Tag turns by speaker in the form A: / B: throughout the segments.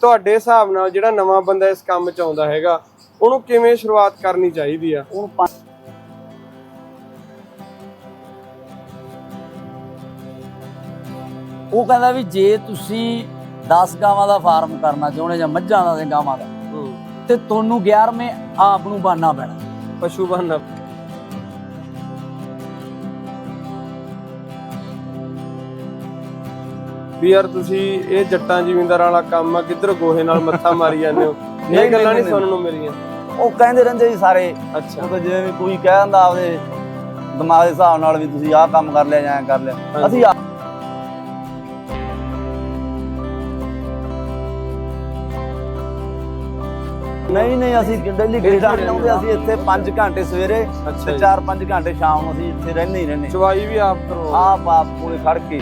A: ਤੁਹਾਡੇ ਹਿਸਾਬ ਨਾਲ ਜਿਹੜਾ ਨਵਾਂ ਬੰਦਾ ਇਸ ਕੰਮ 'ਚ ਆਉਂਦਾ ਹੈਗਾ ਉਹਨੂੰ ਕਿਵੇਂ ਸ਼ੁਰੂਆਤ ਕਰਨੀ ਚਾਹੀਦੀ ਆ?
B: ਉਹ ਪੰਜ ਉਹ ਕਹਿੰਦਾ ਵੀ ਜੇ ਤੁਸੀਂ 10 ਗਾਵਾਂ ਦਾ ਫਾਰਮ ਕਰਨਾ ਚਾਹੁੰਦੇ ਜਾਂ ਮੱਝਾਂ ਦਾ ਤੇ ਗਾਵਾਂ ਦਾ
A: ਹੂੰ।
B: ਤੇ ਤੁਹਾਨੂੰ 11ਵੇਂ ਆਪ ਨੂੰ ਬਾਨਾ ਪੈਣਾ।
A: ਪਸ਼ੂ ਬੰਨਾ ਵੀ ਯਾਰ ਤੁਸੀਂ ਇਹ ਜੱਟਾਂ ਜ਼ਿਮੀਂਦਾਰਾਂ ਵਾਲਾ ਕੰਮ ਆ ਕਿੱਧਰ ਗੋਹੇ ਨਾਲ ਮੱਥਾ ਮਾਰੀ ਜਾਂਦੇ ਹੋ? ਇਹ ਗੱਲਾਂ ਨਹੀਂ ਸੁਣਨ ਨੂੰ ਮਿਲੀਆਂ।
B: ਉਹ ਕਹਿੰਦੇ ਰਹਿੰਦੇ ਜੀ ਸਾਰੇ।
A: ਅੱਛਾ।
B: ਉਹ ਜਿਵੇਂ ਵੀ ਕੋਈ ਕਹਿ ਦਿੰਦਾ ਆਪਦੇ ਦਿਮਾਗ ਦੇ ਹਿਸਾਬ ਨਾਲ ਵੀ ਤੁਸੀਂ ਆਹ ਕੰਮ ਕਰ ਲਿਆ ਜਾਂ ਕਰ ਲਿਆ। ਅਸੀਂ ਆ- ਨਹੀਂ ਨਹੀਂ ਅਸੀਂ ਡੇਲੀ ਗੇੜਾ ਲਾਉਂਦੇ ਅਸੀਂ ਇੱਥੇ 5 ਘੰਟੇ ਸਵੇਰੇ ਤੇ
A: ਜੀ।
B: 4-5 ਘੰਟੇ ਸ਼ਾਮ ਨੂੰ ਅਸੀਂ ਇੱਥੇ ਰਹਿੰਦੇ ਹੀ ਰਹਿੰਦੇ
A: ਚਵਾਈ ਵੀ ਆਪ ਕਰੋ।
B: ਆਪ ਆਪ ਕੋਲੇ ਖੜ ਕੇ।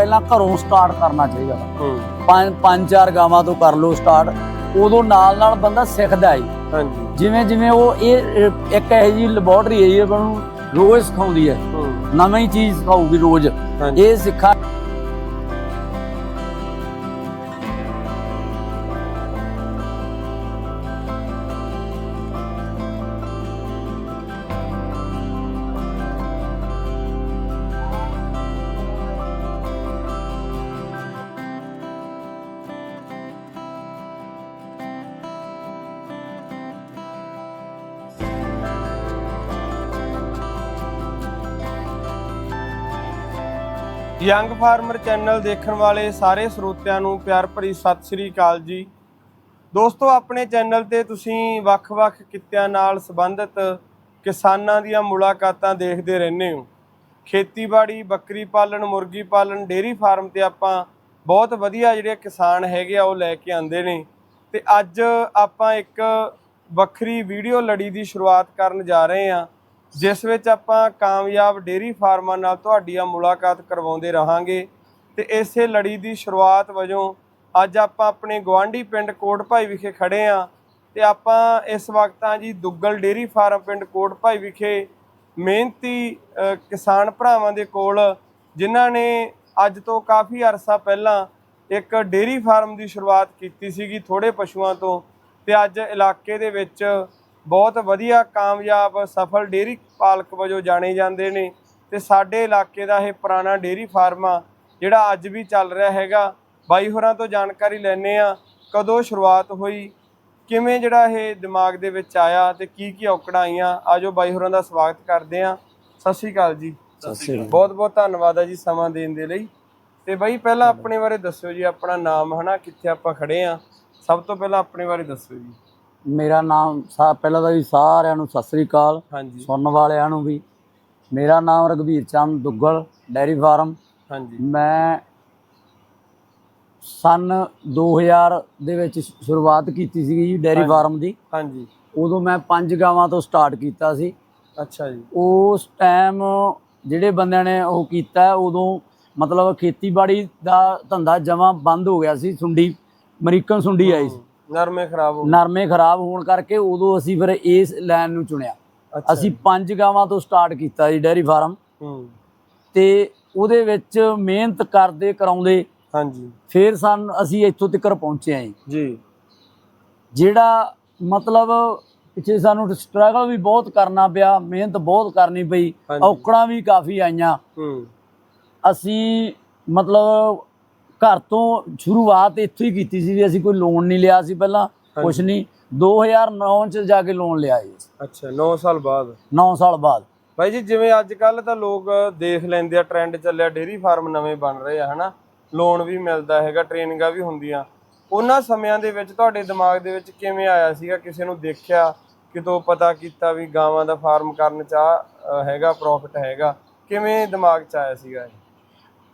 B: ਪਹਿਲਾਂ ਘਰੋਂ ਸਟਾਰਟ ਕਰਨਾ ਚਾਹੀਦਾ ਵਾ।
A: ਹੂੰ।
B: ਪੰਜ ਪੰਜ ਚਾਰ ਗਾਵਾਂ ਤੋਂ ਕਰ ਲਓ ਸਟਾਰਟ ਉਦੋਂ ਨਾਲ ਨਾਲ ਬੰਦਾ ਸਿੱਖਦਾ ਹੀ
A: ਹਾਂਜੀ।
B: ਜਿਵੇਂ ਜਿਵੇਂ ਉਹ ਇਹ ਇੱਕ ਇਹੋ ਜੀ ਲੈਬੋਰਟਰੀ ਹੈ ਜੀ ਨੂੰ ਰੋਜ਼ ਸਿਖਾਉਂਦੀ ਹੈ। ਨਵੀਂ ਚੀਜ਼ ਸਿਖਾਊਗੀ ਰੋਜ਼। ਇਹ ਸਿੱਖਾ
A: ਯੰਗ ਫਾਰਮਰ ਚੈਨਲ ਦੇਖਣ ਵਾਲੇ ਸਾਰੇ ਸਰੋਤਿਆਂ ਨੂੰ ਪਿਆਰ ਭਰੀ ਸਤਿ ਸ੍ਰੀ ਅਕਾਲ ਜੀ। ਦੋਸਤੋ, ਆਪਣੇ ਚੈਨਲ ਤੇ ਤੁਸੀਂ ਵੱਖ-ਵੱਖ ਕਿੱਤਿਆਂ ਨਾਲ ਸੰਬੰਧਿਤ ਕਿਸਾਨਾਂ ਦੀਆਂ ਮੁਲਾਕਾਤਾਂ ਦੇਖਦੇ ਰਹਿੰਦੇ ਹੋ। ਖੇਤੀਬਾੜੀ, ਬੱਕਰੀ ਪਾਲਣ, ਮੁਰਗੀ ਪਾਲਣ, ਡੇਅਰੀ ਫਾਰਮ ਤੇ ਆਪਾਂ ਬਹੁਤ ਵਧੀਆ ਜਿਹੜੇ ਕਿਸਾਨ ਹੈਗੇ ਆ, ਉਹ ਲੈ ਕੇ ਆਂਦੇ ਨੇ। ਤੇ ਅੱਜ ਆਪਾਂ ਇੱਕ ਵੱਖਰੀ ਵੀਡੀਓ ਲੜੀ ਦੀ ਸ਼ੁਰੂਆਤ ਕਰਨ ਜਾ ਰਹੇ ਹਾਂ। ਜਿਸ ਵਿੱਚ ਆਪਾਂ ਕਾਮਯਾਬ ਡੇਅਰੀ ਫਾਰਮਾਂ ਨਾਲ ਤੁਹਾਡੀਆਂ ਮੁਲਾਕਾਤ ਕਰਵਾਉਂਦੇ ਰਹਾਂਗੇ ਤੇ ਇਸੇ ਲੜੀ ਦੀ ਸ਼ੁਰੂਆਤ ਵਜੋਂ ਅੱਜ ਆਪਾਂ ਆਪਣੇ ਗਵਾਂਢੀ ਪਿੰਡ ਕੋਟ ਭਾਈ ਵਿਖੇ ਖੜੇ ਆਂ ਤੇ ਆਪਾਂ ਇਸ ਵਕਤ ਆ ਜੀ ਦੁੱਗਲ ਡੇਅਰੀ ਫਾਰਮ ਪਿੰਡ ਕੋਟ ਭਾਈ ਵਿਖੇ ਮਿਹਨਤੀ ਕਿਸਾਨ ਭਰਾਵਾਂ ਦੇ ਕੋਲ, ਜਿਨ੍ਹਾਂ ਨੇ ਅੱਜ ਤੋਂ ਕਾਫੀ ਅਰਸਾ ਪਹਿਲਾਂ ਇੱਕ ਡੇਅਰੀ ਫਾਰਮ ਦੀ ਸ਼ੁਰੂਆਤ ਕੀਤੀ ਸੀਗੀ ਥੋੜੇ ਪਸ਼ੂਆਂ ਤੋਂ ਤੇ ਅੱਜ ਇਲਾਕੇ ਦੇ ਵਿੱਚ ਬਹੁਤ ਵਧੀਆ ਕਾਮਯਾਬ ਸਫਲ ਡੇਅਰੀ ਪਾਲਕ ਵਜੋਂ ਜਾਣੇ ਜਾਂਦੇ ਨੇ ਤੇ ਸਾਡੇ ਇਲਾਕੇ ਦਾ ਇਹ ਪੁਰਾਣਾ ਡੇਅਰੀ ਫਾਰਮ ਆ ਜਿਹੜਾ ਅੱਜ ਵੀ ਚੱਲ ਰਿਹਾ ਹੈਗਾ। ਬਾਈ ਹੋਰਾਂ ਤੋਂ ਜਾਣਕਾਰੀ ਲੈਣੇ ਆ ਕਦੋਂ ਸ਼ੁਰੂਆਤ ਹੋਈ ਕਿਵੇਂ ਜਿਹੜਾ ਇਹ ਦਿਮਾਗ ਦੇ ਵਿੱਚ ਆਇਆ ਤੇ ਕੀ ਕੀ ਔਕੜਾਂ ਆਈਆਂ ਆਜੋ ਬਾਈ ਹੋਰਾਂ ਦਾ ਸਵਾਗਤ ਕਰਦੇ ਆ ਸਤਿ ਸ਼੍ਰੀ ਅਕਾਲ ਜੀ। ਬਹੁਤ ਬਹੁਤ ਧੰਨਵਾਦ ਹੈ ਜੀ ਸਮਾਂ ਦੇਣ ਦੇ ਲਈ। ਤੇ ਬਾਈ ਪਹਿਲਾਂ ਆਪਣੇ ਬਾਰੇ ਦੱਸਿਓ ਜੀ ਆਪਣਾ ਨਾਮ ਹਨਾ ਕਿੱਥੇ ਆਪਾਂ ਖੜੇ ਆ ਸਭ ਤੋਂ ਪਹਿਲਾਂ ਆਪਣੇ ਬਾਰੇ ਦੱਸਿਓ ਜੀ।
B: ਮੇਰਾ ਨਾਮ ਸਾ ਪਹਿਲਾਂ ਤਾਂ ਵੀ ਸਾਰਿਆਂ ਨੂੰ ਸਤਿ ਸ੍ਰੀ ਅਕਾਲ
A: ਹਾਂਜੀ।
B: ਸੁਣਨ ਵਾਲਿਆਂ ਨੂੰ ਵੀ। ਮੇਰਾ ਨਾਮ ਰਗਵੀਰ ਚੰਦ ਦੁੱਗਲ ਡੈਰੀ ਫਾਰਮ।
A: ਹਾਂਜੀ।
B: ਮੈਂ ਸਨ 2000 ਦੇ ਵਿੱਚ ਸ਼ੁਰੂਆਤ ਕੀਤੀ ਸੀਗੀ ਜੀ ਡੈਰੀ। ਫਾਰਮ ਦੀ।
A: ਹਾਂਜੀ।
B: ਉਦੋਂ ਮੈਂ ਪੰਜ ਗਾਵਾਂ ਤੋਂ ਸਟਾਰਟ ਕੀਤਾ ਸੀ।
A: ਅੱਛਾ ਜੀ।
B: ਉਸ ਟਾਈਮ ਜਿਹੜੇ ਬੰਦਿਆਂ ਨੇ ਉਹ ਕੀਤਾ ਉਦੋਂ ਮਤਲਬ ਖੇਤੀਬਾੜੀ ਦਾ ਧੰਦਾ ਜਮਾ ਬੰਦ ਹੋ ਗਿਆ ਸੀ। ਸੁੰਡੀ ਅਮਰੀਕਨ ਸੁੰਡੀ ਆਈ ਸੀ।
A: ਨਰਮੇ ਖਰਾਬ ਹੋ
B: ਨਰਮੇ ਖਰਾਬ ਹੋਣ ਕਰਕੇ ਉਦੋਂ ਅਸੀਂ ਫਿਰ ਇਸ ਲਾਈਨ ਨੂੰ ਚੁਣਿਆ। ਅਸੀਂ ਪੰਜ ਗਾਵਾਂ ਤੋਂ ਸਟਾਰਟ ਕੀਤਾ ਜੀ ਡੈਰੀ ਫਾਰਮ।
A: ਹੂੰ।
B: ਤੇ ਉਹਦੇ ਵਿੱਚ ਮਿਹਨਤ ਕਰਦੇ ਕਰਾਉਂਦੇ
A: ਹਾਂਜੀ।
B: ਫਿਰ ਸਾਨੂੰ ਅਸੀਂ ਇੱਥੋਂ ਤੱਕ ਪਹੁੰਚੇ ਆਂ ਜੀ। ਜਿਹੜਾ ਮਤਲਬ ਪਿੱਛੇ ਸਾਨੂੰ ਸਟਰਗਲ ਵੀ ਬਹੁਤ ਕਰਨਾ ਪਿਆ ਮਿਹਨਤ ਬਹੁਤ ਕਰਨੀ ਪਈ। ਔਕੜਾਂ ਵੀ ਕਾਫੀ ਆਈਆਂ।
A: ਹੂੰ।
B: ਅਸੀਂ ਮਤਲਬ ਘਰ ਤੋਂ ਸ਼ੁਰੂਆਤ ਇੱਥੋਂ ਹੀ ਕੀਤੀ ਸੀ ਵੀ ਅਸੀਂ ਕੋਈ ਲੋਨ ਨਹੀਂ ਲਿਆ ਸੀ ਪਹਿਲਾਂ ਕੁਛ
A: ਹਾਂਜੀ।
B: ਨਹੀਂ 2009 ਚ ਜਾ ਕੇ ਲੋਨ ਲਿਆ ਜੀ।
A: ਅੱਛਾ 9 ਸਾਲ ਬਾਅਦ?
B: 9 ਸਾਲ ਬਾਅਦ।
A: ਭਾਈ ਜੀ ਜਿਵੇਂ ਅੱਜ ਕੱਲ ਤਾਂ ਲੋਕ ਦੇਖ ਲੈਂਦੇ ਆ ਟ੍ਰੈਂਡ ਚੱਲਿਆ ਡੇਰੀ ਫਾਰਮ ਨਵੇਂ ਬਣ ਰਹੇ ਆ ਹਨਾ? ਲੋਨ ਵੀ ਮਿਲਦਾ ਹੈਗਾ ਟ੍ਰੇਨਿੰਗਾਂ ਵੀ ਹੁੰਦੀਆਂ। ਉਹਨਾਂ ਸਮਿਆਂ ਦੇ ਵਿੱਚ ਤੁਹਾਡੇ ਦਿਮਾਗ ਦੇ ਵਿੱਚ ਕਿਵੇਂ ਆਇਆ ਸੀਗਾ? ਕਿਸੇ ਨੂੰ ਦੇਖਿਆ? ਕਿਤੋਂ ਪਤਾ ਕੀਤਾ ਵੀ ਗਾਵਾਂ ਦਾ ਫਾਰਮ ਕਰਨ ਚ ਹੈਗਾ ਪ੍ਰੋਫਿਟ ਹੈਗਾ? ਕਿਵੇਂ ਦਿਮਾਗ ਚ ਆਇਆ ਸੀਗਾ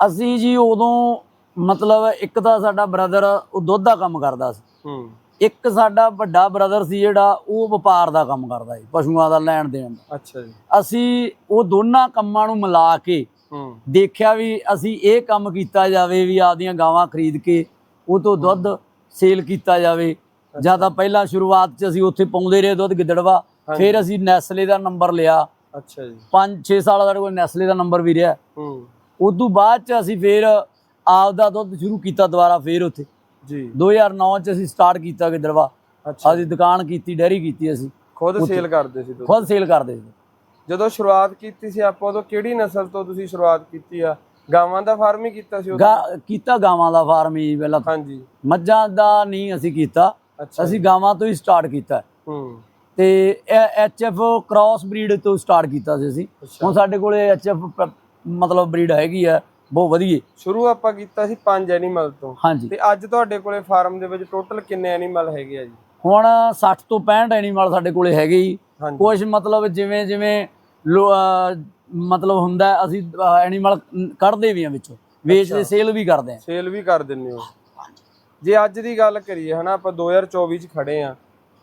B: ਅਸੀਂ ਜੀ ਉਦੋਂ ਮਤਲਬ ਇੱਕ ਤਾਂ ਸਾਡਾ ਬ੍ਰਦਰ ਉਹ ਦੁੱਧ ਦਾ ਕੰਮ ਕਰਦਾ ਸੀ।
A: ਹੂੰ।
B: ਇੱਕ ਸਾਡਾ ਵੱਡਾ ਬ੍ਰਦਰ ਸੀ ਜਿਹੜਾ ਉਹ ਵਪਾਰ ਦਾ ਕੰਮ ਕਰਦਾ ਸੀ ਪਸ਼ੂਆਂ ਦਾ ਲੈਣ ਦੇਣ ਦਾ।
A: ਅੱਛਾ ਜੀ।
B: ਅਸੀਂ ਉਹ ਦੋਨਾਂ ਕੰਮਾਂ ਨੂੰ ਮਿਲਾ ਕੇ
A: ਹੂੰ।
B: ਦੇਖਿਆ ਵੀ ਅਸੀਂ ਇਹ ਕੰਮ ਕੀਤਾ ਜਾਵੇ ਵੀ ਆਪਦੀਆਂ ਗਾਵਾਂ ਖਰੀਦ ਕੇ ਉਹ ਤੋਂ ਦੁੱਧ ਸੇਲ ਕੀਤਾ ਜਾਵੇ। ਜਾਂ ਤਾਂ ਪਹਿਲਾਂ ਸ਼ੁਰੂਆਤ 'ਚ ਅਸੀਂ ਉੱਥੇ ਪਾਉਂਦੇ ਰਹੇ ਦੁੱਧ ਗਿੱਦੜਵਾ। ਫਿਰ ਅਸੀਂ ਨੈਸਲੇ ਦਾ ਨੰਬਰ ਲਿਆ।
A: ਅੱਛਾ ਜੀ।
B: 5-6 ਸਾਲ ਸਾਡੇ ਕੋਲ ਨੈਸਲੇ ਦਾ ਨੰਬਰ ਵੀ ਰਿਹਾ।
A: ਹੂੰ।
B: ਉਦੋਂ ਬਾਅਦ ਚ ਅਸੀਂ ਫਿਰ ਆਪ ਦਾ ਦੁੱਧ ਸ਼ੁਰੂ ਕੀਤਾ ਦੁਬਾਰਾ ਫਿਰ ਉੱਥੇ।
A: ਜੀ।
B: 2009 ਚ ਅਸੀਂ ਸਟਾਰਟ ਕੀਤਾ ਗਿੱਦੜਵਾ।
A: ਅੱਛਾ।
B: ਅਸੀਂ ਦੁਕਾਨ ਕੀਤੀ ਡੈਰੀ ਕੀਤੀ ਅਸੀਂ।
A: ਖੁਦ ਸੇਲ ਕਰਦੇ ਸੀ
B: ਖੁਦ ਸੇਲ ਕਰਦੇ ਸੀ।
A: ਜਦੋਂ ਸ਼ੁਰੂਆਤ ਕੀਤੀ ਸੀ ਆਪਾਂ ਉਦੋਂ ਕਿਹੜੀ ਨਸਲ ਤੋਂ ਤੁਸੀਂ ਸ਼ੁਰੂਆਤ ਕੀਤੀ ਆ? ਗਾਵਾਂ ਦਾ ਫਾਰਮ ਹੀ ਕੀਤਾ ਸੀ ਉਦੋਂ?
B: ਕੀਤਾ ਗਾਵਾਂ ਦਾ ਫਾਰਮ ਹੀ ਪਹਿਲਾਂ।
A: ਹਾਂਜੀ।
B: ਮੱਝਾਂ ਦਾ ਨਹੀਂ ਅਸੀਂ ਕੀਤਾ। ਅਸੀਂ ਗਾਵਾਂ ਤੋਂ ਹੀ ਸਟਾਰਟ ਕੀਤਾ।
A: ਹੂੰ।
B: ਤੇ ਐਚਐਫ ਕ੍ਰਾਸ ਬਰੀਡ ਤੋਂ ਸਟਾਰਟ ਕੀਤਾ ਸੀ ਅਸੀਂ। ਹੁਣ ਸਾਡੇ ਕੋਲੇ ਐਚਐਫ ਮਤਲਬ ਬਰੀਡ ਹੈਗੀ ਆ। ਬਹੁਤ ਵਧੀਆ
A: ਸ਼ੁਰੂ ਆਪਾਂ ਕੀਤਾ ਸੀ ਪੰਜ ਐਨੀਮਲ ਤੋਂ।
B: ਹਾਂਜੀ।
A: ਤੇ ਅੱਜ ਤੁਹਾਡੇ ਕੋਲੇ ਫਾਰਮ ਦੇ ਵਿੱਚ ਟੋਟਲ ਕਿੰਨੇ ਐਨੀਮਲ ਹੈਗੇ ਆ ਜੀ?
B: ਹੁਣ 60 ਤੋਂ 65 ਐਨੀਮਲ ਸਾਡੇ ਕੋਲੇ ਹੈਗੇ ਹੀ
A: ਹਾਂਜੀ।
B: ਕੁਝ ਮਤਲਬ ਜਿਵੇਂ ਜਿਵੇਂ ਮਤਲਬ ਹੁੰਦਾ ਅਸੀਂ ਐਨੀਮਲ ਕੱਢਦੇ ਵੀ ਆ ਵਿੱਚੋਂ। ਵੇਚਦੇ ਸੇਲ ਵੀ ਕਰਦੇ ਆ।
A: ਸੇਲ ਵੀ ਕਰ ਦਿੰਦੇ ਹੋ। ਜੇ ਅੱਜ ਦੀ ਗੱਲ ਕਰੀਏ ਹਨਾ ਆਪਾਂ 2024 ਚ ਖੜੇ ਆ।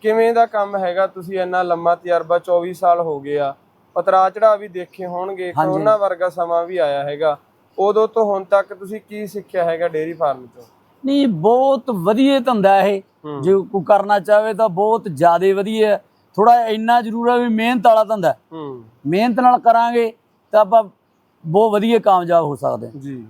A: ਕਿਵੇਂ ਦਾ ਕੰਮ ਹੈਗਾ? ਤੁਸੀਂ ਇੰਨਾ ਲੰਮਾ ਤਜਰਬਾ 24 ਸਾਲ ਹੋ ਗਏ ਆ। ਪਤਰਾ ਚੜਾ ਵੀ ਦੇਖੇ ਹੋਣਗੇ। ਕਰੋਨਾ ਵਰਗਾ ਸਮਾਂ ਵੀ ਆਇਆ ਹੈਗਾ। ਉਦੋਂ ਤੋਂ ਹੁਣ ਤੱਕ ਤੁਸੀਂ ਕੀ ਸਿੱਖਿਆ ਹੈਗਾ ਡੇਅਰੀ ਫਾਰਮ ਤੋਂ
B: ਨਹੀਂ ਬਹੁਤ ਵਧੀਆ ਧੰਦਾ ਇਹ। ਜੇ ਕੋਈ ਕਰਨਾ ਚਾਹਵੇ ਤਾਂ ਬਹੁਤ ਜ਼ਿਆਦਾ ਵਧੀਆ ਥੋੜਾ ਇੰਨਾ ਜ਼ਰੂਰ ਹੈ ਵੀ ਮਿਹਨਤ ਵਾਲਾ ਧੰਦਾ ਮਿਹਨਤ ਨਾਲ ਕਰਾਂਗੇ ਤਾਂ ਆਪਾਂ ਬਹੁਤ ਵਧੀਆ ਕਾਮਯਾਬ ਹੋ ਸਕਦੇ ਹਾਂ।
A: ਜੀ।